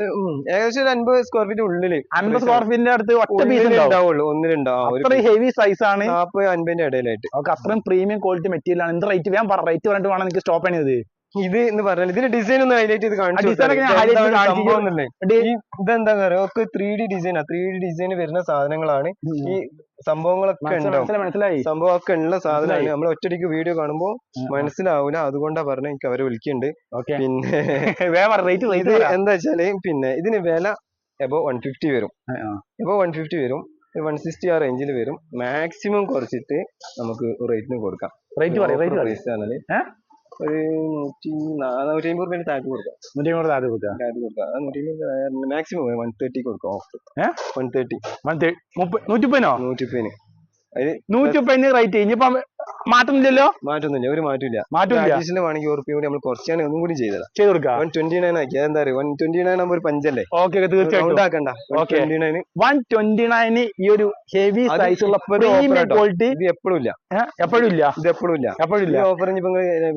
ഏകദേശം ഒരു അൻപത് സ്ക്വയർ ഫീറ്റ് ഉള്ളിൽ. അൻപത് സ്ക്വയർ ഫീറ്റിന്റെ അടുത്ത് ഒറ്റ പീസ് ഉണ്ടാവുള്ളൂ ഒന്നിലുണ്ടാവും അത്രയും അത്ര ഹെവി സൈസ് ആണ്. നാപ്പത് അൻപതിന്റെ ഇടയിലായിട്ട്. അത്രയും പ്രീമിയം ക്വാളിറ്റി മെറ്റീരിയൽ ആണ്. എന്ത് റേറ്റ് ഞാൻ പറ റേറ്റ് പറഞ്ഞിട്ട് വേണം എനിക്ക് സ്റ്റോപ്പ് ചെയ്യുന്നത് ഇത് എന്ന് പറഞ്ഞാൽ ഇതിന്റെ ഡിസൈൻ ഒന്ന് ഹൈലൈറ്റ് ചെയ്ത് കാണിച്ചു ഇതെന്താ പറയാ ഒക്കെ ത്രീ ഡി ഡിസൈനാ ത്രീ ഡി ഡിസൈൻ വരുന്ന സാധനങ്ങളാണ്. ഈ സംഭവങ്ങളൊക്കെ മനസ്സിലായി സംഭവമൊക്കെ ഉള്ള സാധനമാണ്. നമ്മൾ ഒറ്റടിക്ക് വീഡിയോ കാണുമ്പോ മനസ്സിലാവൂല. അതുകൊണ്ടാ പറഞ്ഞ എനിക്ക് അവരെ വിളിക്കുന്നുണ്ട്. പിന്നെ ഇത് എന്താ വെച്ചാൽ പിന്നെ ഇതിന് വില എബോ വൺ ഫിഫ്റ്റി വരും. എബോ വൺ ഫിഫ്റ്റി വരും. വൺ സിക്സ്റ്റി ആ റേഞ്ചിൽ വരും. മാക്സിമം കുറച്ചിട്ട് നമുക്ക് റേറ്റിന് കൊടുക്കാം. റേറ്റ് പറയും റേറ്റ് ഒരു നൂറ്റി നാനൂറ്റി അമ്പത് രൂപ താഴത്ത് കൊടുക്കാം. നൂറ്റി അമ്പത് താഴെ കൊടുക്കുക? താഴത്ത് കൊടുക്കാം. അത് നൂറ്റി അമ്പത് മാക്സിമം വൺ തേർട്ടി കൊടുക്കാം ഓഫർ ഏ? വൺ തേർട്ടി വൺ മുപ്പ നൂറ്റിപ്പതിനോ? നൂറ്റി മുപ്പതിന് അതിന് നൂറ്റിപ്പതിന് റേറ്റ് ഇനിയിപ്പം മാറ്റമില്ലല്ലോ മാറ്റുന്നില്ല ഒരു മാറ്റില്ല മാറ്റില്ല വേണമെങ്കിൽ ഉറപ്പ് കൂടി നമ്മൾ കുറച്ചാണ് ഒന്നും കൂടി ചെയ്തത് ചെയ്ത് കൊടുക്കുക വൺ ട്വന്റി നയൻ ആക്കി അതെന്താ പറയുക വൺ ട്വന്റി നയൻ ആകുമ്പോൾ ഒരു പഞ്ചല്ലേ? ഓക്കെ തീർച്ചയായിട്ടും. ട്വന്റി നയൻ വൺ ട്വന്റി നയന് ഈ ഒരു ഹെവി സൈസ് ഉള്ള ക്വാളിറ്റി ഇത് എപ്പോഴും ഇല്ല. എപ്പോഴും ഇല്ല? ഇത് എപ്പോഴും ഇല്ല. എപ്പോഴും ഇല്ല. ഓഫർ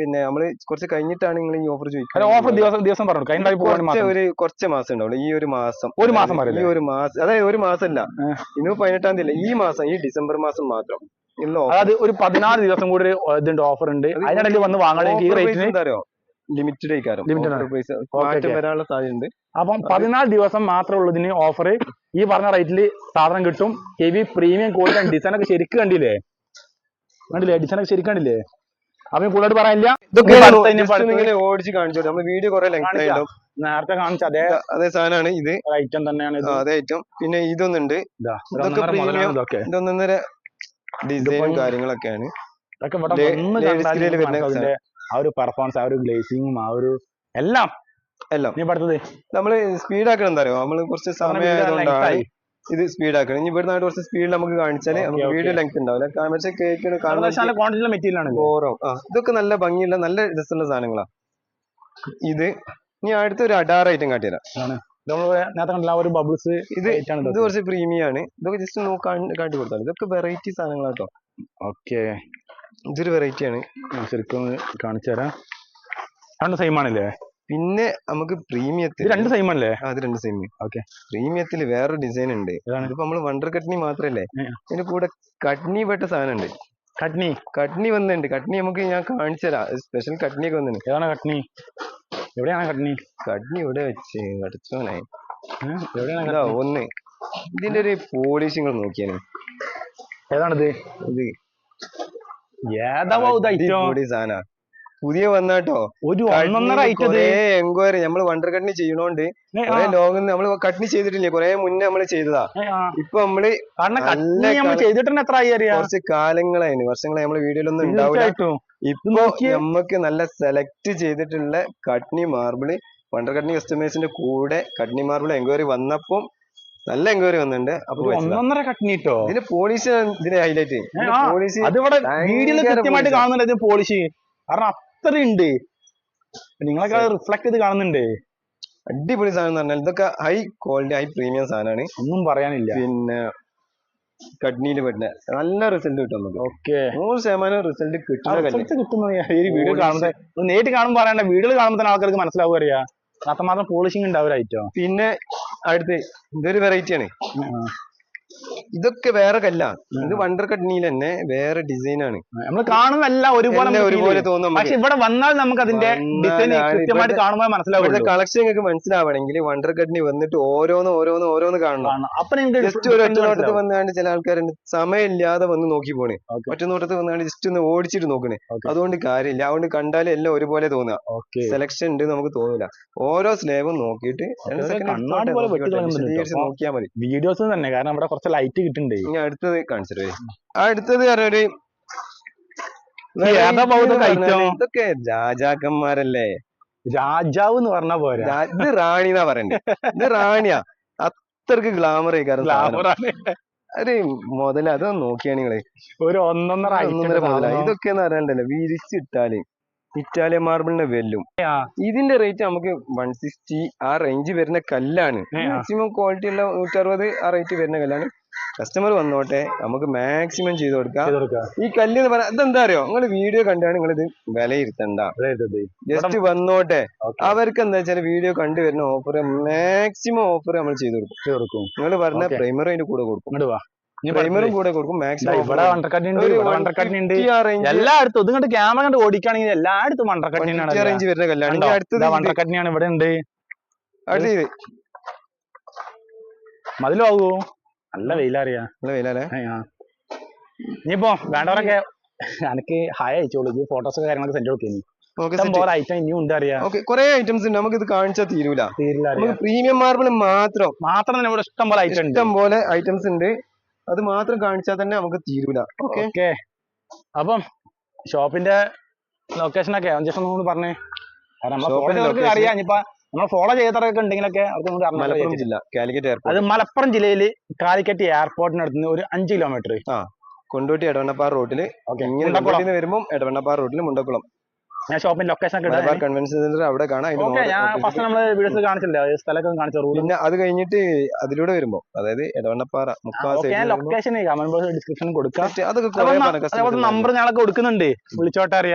പിന്നെ നമ്മൾ കുറച്ച് കഴിഞ്ഞിട്ടാണ് നിങ്ങൾ ഈ ഓഫർ ചോദിക്കുന്നത്. ഓഫർ ദിവസം ദിവസം പറഞ്ഞു കഴിഞ്ഞ ഒരു കുറച്ച് മാസം ഉണ്ടാവുള്ളൂ. ഈ ഒരു മാസം. ഒരു മാസം ഈ ഒരു മാസം അതായത് ഒരു മാസം അല്ല ഇനി ഇന്ന് പതിനെട്ടാം തീയതി ഈ മാസം ഈ ഡിസംബർ മാസം മാത്രം. അതായത് ഒരു പതിനാറ് ദിവസം കൂടി ഇതിന്റെ ഇതുണ്ട് ഓഫർ ഉണ്ട്. അത് അതിനിടയിൽ വന്ന് വാങ്ങണമെങ്കിൽ ഈ റേറ്റിന് ലിമിറ്റഡ് വരാനുള്ള സാധ്യതയുണ്ട്. അപ്പം പതിനാല് ദിവസം മാത്രമേ ഉള്ളൂ ഉള്ളതിന് ഓഫർ ഈ പറഞ്ഞ റേറ്റിൽ സാധനം കിട്ടും. ഹെവി പ്രീമിയം ക്വാളിറ്റി ഡിസൈൻ ഒക്കെ ശരിക്കും കണ്ടില്ലേ? കണ്ടില്ലേ? ഡിസൈൻ ഒക്കെ ശരിക്കും കണ്ടില്ലേ? അപ്പം കൂടുതലായിട്ട് പറയാനില്ല ഓടിച്ച് കാണിച്ചു നമ്മൾ വീഡിയോ കുറെ ലെങ്ത്. നേരത്തെ കാണിച്ച അതേ അതേ സാധനമാണ് ഇത്. ഐറ്റം തന്നെയാണ് അതേ ഐറ്റം പിന്നെ ഇതൊന്നുണ്ട്. ഇതൊക്കെ. ഇതൊന്നൊന്നര ഡിസൈനും കാര്യങ്ങളൊക്കെയാണ്. ഇതൊക്കെ ഇവിടെ കണ്ടാൽ അതിന്റെ ആ ഒരു പെർഫോമൻസ് ആ ഒരു ഗ്ലേസിങ്ങും ആ ഒരു എല്ലാം. എല്ലാം. പഠിത്തത് നമ്മൾ സ്പീഡ് ആക്കണം എന്താ അറിയോ? നമ്മൾ കുറച്ച് സമയം ഇത് സ്പീഡ് ആക്കണം. ഇനി ഇവിടുന്ന് കുറച്ച് സ്പീഡിൽ നമുക്ക് കാണിച്ചാൽ നമുക്ക്. വീഡിയോ ലെങ്ത് ഉണ്ടാവില്ല. കാരണം വെച്ചാൽ കേക്കിന് മെറ്റീരിയൽ ആണ് ഓരോ ആ ഇതൊക്കെ നല്ല ഭംഗിയുള്ള നല്ല രസമുള്ള സാധനങ്ങളാ. ഇത്. ഇനി അടുത്ത ഒരു അഡാർ ഐറ്റം കാട്ടിത്തരാം ഇത് നമ്മൾ നേരത്തെ കണ്ടില്ല ഒരു ബബിൾസ് ഇത് ഇത് കുറച്ച് പ്രീമിയം ആണ്. ഇതൊക്കെ ജസ്റ്റ് നോക്കാൻ കാട്ടി കൊടുത്താൽ ഇതൊക്കെ വെറൈറ്റി സാധനങ്ങളാട്ടോ ഓക്കെ ഇതൊരു വെറൈറ്റി ആണ്. ശരിക്കും കാണിച്ചു തരാം. രണ്ട് സെയിം ആണല്ലേ? പിന്നെ നമുക്ക് പ്രീമിയത്തിൽ രണ്ട് സെയിം അല്ലേ? അത് രണ്ട് സെയിം ഓക്കെ പ്രീമിയത്തിൽ വേറെ ഡിസൈൻ ഉണ്ട്. ഇപ്പൊ നമ്മൾ വണ്ടർ കട്നി മാത്രല്ലേ. ഇതിന്റെ കൂടെ കട്നി പെട്ട സാധനം ഉണ്ട് കട്നി കട്നി വന്നിട്ടുണ്ട്. കട്നി നമുക്ക് ഞാൻ കാണിച്ചു തരാം. സ്പെഷ്യൽ കട്നി ഒക്കെ വന്നിട്ടുണ്ട്. ഏതാണ് കട്നി എവിടെയാണ് കട്നി കട്നി ഇവിടെ വെച്ച് കടിച്ചോനെ? എവിടെയാണ്? ഒന്ന്. ഇതിന്റെ ഒരു പോളിഷിങ്ങൾ നോക്കിയാണ് ഏതാണിത്? ഇത്. ഏതാ സാധന. പുതിയ വന്നാട്ടോ. ഒരു ഒന്നൊന്നര എൻക്വയറി നമ്മൾ വണ്ടർ കട്ടിന് ചെയ്യണോണ്ട് ലോകം നമ്മൾ കട്ടിന് ചെയ്തിട്ടില്ലേ? കൊറേ മുന്നേ നമ്മൾ ചെയ്തതാ. ഇപ്പൊ നമ്മൾ ചെയ്തിട്ടുണ്ട് എത്ര കുറച്ച് കാലങ്ങളായിന്. വർഷങ്ങളായി നമ്മൾ വീഡിയോയിലൊന്നും ഉണ്ടാവില്ല ഇപ്പൊ നമ്മക്ക് നല്ല സെലക്ട് ചെയ്തിട്ടുള്ള കട്നി മാർബിൾ വണ്ടർ കട്നി കസ്റ്റമേഴ്സിന്റെ കൂടെ കട്നി മാർബിൾ എൻക്വയറി വന്നപ്പം നല്ല എൻക്വയറി വന്നിട്ടുണ്ട്. അപ്പൊ. ഒന്നൊന്നര ഇതിന്റെ പോളിഷ് ഇതിന്റെ ഹൈലൈറ്റ് പോളിഷ് അതിവിടെ വീഡിയോയിൽ കൃത്യമായിട്ട്. കാണുന്നുണ്ട് പോളിഷ്. കാരണം അത്രയുണ്ട് നിങ്ങളൊക്കെ റിഫ്ലക്ട് ചെയ്ത് കാണുന്നുണ്ട്. അടിപൊളി സാധനം പറഞ്ഞാൽ ഇതൊക്കെ ഹൈ ക്വാളിറ്റി ഹൈ പ്രീമിയം സാധനമാണ്. ഒന്നും പറയാനില്ല. പിന്നെ കഡ്നിയിൽ പെട്ടുന്ന നല്ല റിസൾട്ട് കിട്ടും നമുക്ക്. ഓക്കെ നൂറ് ശതമാനം റിസൾട്ട് കിട്ടുന്ന കല്ല്. റിസൾട്ട് കിട്ടുന്നത് ഈ വീഡിയോ. കാണുമ്പോൾ നേരിട്ട് കാണുമ്പോൾ പറയണ്ട വീഡിയോ കാണുമ്പോൾ തന്നെ ആൾക്കാർക്ക് മനസ്സിലാവുക അറിയാ. അത്രമാത്രം പോളിഷിംഗ് ഉണ്ടാവും ഐറ്റം പിന്നെ അടുത്ത് ഇതൊരു വെറൈറ്റി ആണ്. ഇതൊക്കെ വേറെ കല്ല. ഇത് വണ്ടർ കഡ്നിയിൽ തന്നെ വേറെ ഡിസൈൻ ആണ്. നമ്മൾ കാണുന്നല്ല ഒരുപോലെ ഒരുപോലെ. തോന്നും പക്ഷെ ഇവിടെ വന്നാൽ നമുക്ക് അതിന്റെ ഡിസൈൻ കൃത്യമായിട്ട് കാണുമ്പോൾ മനസ്സിലാവും ഇവിടുത്തെ കളക്ഷൻ നിങ്ങൾക്ക് മനസ്സിലാവണമെങ്കിൽ വണ്ടർ കഡ്നി വന്നിട്ട് ഓരോന്ന് ഓരോന്ന് ഓരോന്ന് കാണണം. അപ്പൊ നിങ്ങൾക്ക് ജസ്റ്റ് ഒരു ഒറ്റ നോട്ടത്തിൽ വന്നാണ്ട് ചില ആൾക്കാരുണ്ട് സമയമില്ലാതെ വന്ന് നോക്കി പോണേ. ഒറ്റനോട്ടത്ത് വന്നാണ്ട് ജസ്റ്റ് ഒന്ന് ഓടിച്ചിട്ട് നോക്കണേ. അതുകൊണ്ട് കാര്യമില്ല. അതുകൊണ്ട് കണ്ടാലും എല്ലാം ഒരുപോലെ തോന്നുക സെലക്ഷൻ ഉണ്ട് നമുക്ക് തോന്നില്ല ഓരോ സ്ലേബും നോക്കിയിട്ട്. നോക്കിയാൽ മതി. വീഡിയോസ് തന്നെ. കാരണം ഇവിടെ കുറച്ച് ലൈറ്റ് കിട്ടുന്നുണ്ട് ഇനി അടുത്തത് കാണിച്ചിട്ട് അടുത്തത് പറഞ്ഞൊരു ഇതൊക്കെ രാജാക്കന്മാരല്ലേ? രാജാവ് എന്ന് പറഞ്ഞ പോരാ. ഇത് റാണി എന്നാ പറയണ്ടേ. ഇത് റാണിയാ. അത്രയ്ക്ക് ഗ്ലാമർ. ഒരു മുതല അത് നോക്കിയാണ് നിങ്ങൾ. ഒരു ഒന്നൊന്നര ഒന്നൊന്നര മുതല. ഇതൊക്കെ എന്ന് പറഞ്ഞാലേ വിരിച്ചിട്ടാൽ ഇറ്റാലിയൻ മാർബിളിന്റെ വെല്ലും. ഇതിന്റെ റേറ്റ് നമുക്ക് വൺ സിക്സ്റ്റി ആ റേഞ്ച് വരുന്ന കല്ലാണ്. മാക്സിമം ക്വാളിറ്റി ഉള്ള നൂറ്ററുപത് ആ റേറ്റ് വരുന്ന കല്ലാണ്. കസ്റ്റമർ വന്നോട്ടെ നമുക്ക് മാക്സിമം ചെയ്ത് കൊടുക്കാം. ഈ കല്ല് എന്ന് പറയാം ഇതെന്താ അറിയോ? നിങ്ങൾ വീഡിയോ കണ്ടാണ് നിങ്ങൾ ഇത് വിലയിരുത്തണ്ട. ജസ്റ്റ് വന്നോട്ടെ. അവർക്ക് എന്താ വെച്ചാൽ വീഡിയോ കണ്ടുവരുന്ന ഓഫർ മാക്സിമം ഓഫർ നമ്മൾ ചെയ്ത് കൊടുക്കും. നിങ്ങൾ പറഞ്ഞ. പ്രൈമറും അതിന്റെ കൂടെ കൊടുക്കും. പ്രൈമറും കൂടെ കൊടുക്കും മാക്സിമം ഇവിടെ വണ്ടർക്കട്ടി ഉണ്ട് ഇവിടെ വണ്ടർക്കട്ടി ഉണ്ട്. എല്ലായിടത്തും ഇത് കണ്ട് ക്യാമറ കണ്ട് ഓടിക്കുകയാണെങ്കിൽ എല്ലായിടത്തും വണ്ടർക്കട്ടി തന്നെയാണ് റേഞ്ച് വരുന്ന കല്ലാണ്. അടുത്തത് ഇത്. വണ്ടർക്കട്ടിയാണ് ഇവിടെ ഉണ്ട്. അടുത്ത. മതിലാവൂ നല്ല വെയിലറിയാ. നല്ല വെയിലല്ലേ? ഇനിയിപ്പോ വേണ്ടവരൊക്കെ എനിക്ക് ഹായ് അയച്ചോളൂ. ഈ ഫോട്ടോസ് കാര്യങ്ങളൊക്കെ സെൻഡ് കൊടുക്കുന്നു കുറെ ഐറ്റംസ് ഉണ്ട് നമുക്ക് ഇത് കാണിച്ചാൽ തീരൂല. നമുക്ക് പ്രീമിയം മാർബിൾ മാത്രം. മാത്രം ഇവിടെ ഇഷ്ടം പോലെ ഐറ്റം ഇഷ്ടം പോലെ ഐറ്റംസ് ഉണ്ട് അത് മാത്രം കാണിച്ചാൽ തന്നെ നമുക്ക് തീരൂല. ഓക്കെ അപ്പം ഷോപ്പിന്റെ ലൊക്കേഷൻ ഒക്കെ ജസ്റ്റ് പറഞ്ഞേ. കാരണം അറിയാം. ഇനിയിപ്പോ നമ്മൾ ഫോളോ ചെയ്തവരൊക്കെ ഉണ്ടെങ്കിലൊക്കെ അവർക്ക്. ജില്ല കാലിക്കറ്റ് അത് മലപ്പുറം ജില്ലയിൽ കാലിക്കറ്റ് എയർപോർട്ടിനടുത്ത് നിന്ന് ഒരു അഞ്ച് കിലോമീറ്റർ കൊണ്ടോട്ടി എടവണ്ണപ്പാറ ഓക്കെ ഇങ്ങനെ വരുമ്പോൾ എടവണ്ണപ്പാറ റോഡിൽ മുണ്ടക്കുളം. ഞാൻ ഷോപ്പിന്റെ ലൊക്കേഷൻ മലബാർ കൺവെൻഷൻ സെന്റർ അവിടെ കാണാം. ഞാൻ ഫസ്റ്റ് നമ്മൾ വീഡിയോസ് കാണിച്ചില്ല സ്ഥലമൊക്കെ കാണിച്ചു റൂട്ട്? പിന്നെ അത് കഴിഞ്ഞിട്ട് അതിലൂടെ വരുമ്പോ അതായത് എടവണ്ണപ്പാറ ലൊക്കേഷൻ ഡിസ്ക്രിപ്ഷനിൽ കൊടുക്കാം. അതൊക്കെ നമ്പർ ഞങ്ങളൊക്കെ കൊടുക്കുന്നുണ്ട്. വിളിച്ചോട്ടെ അറിയാം.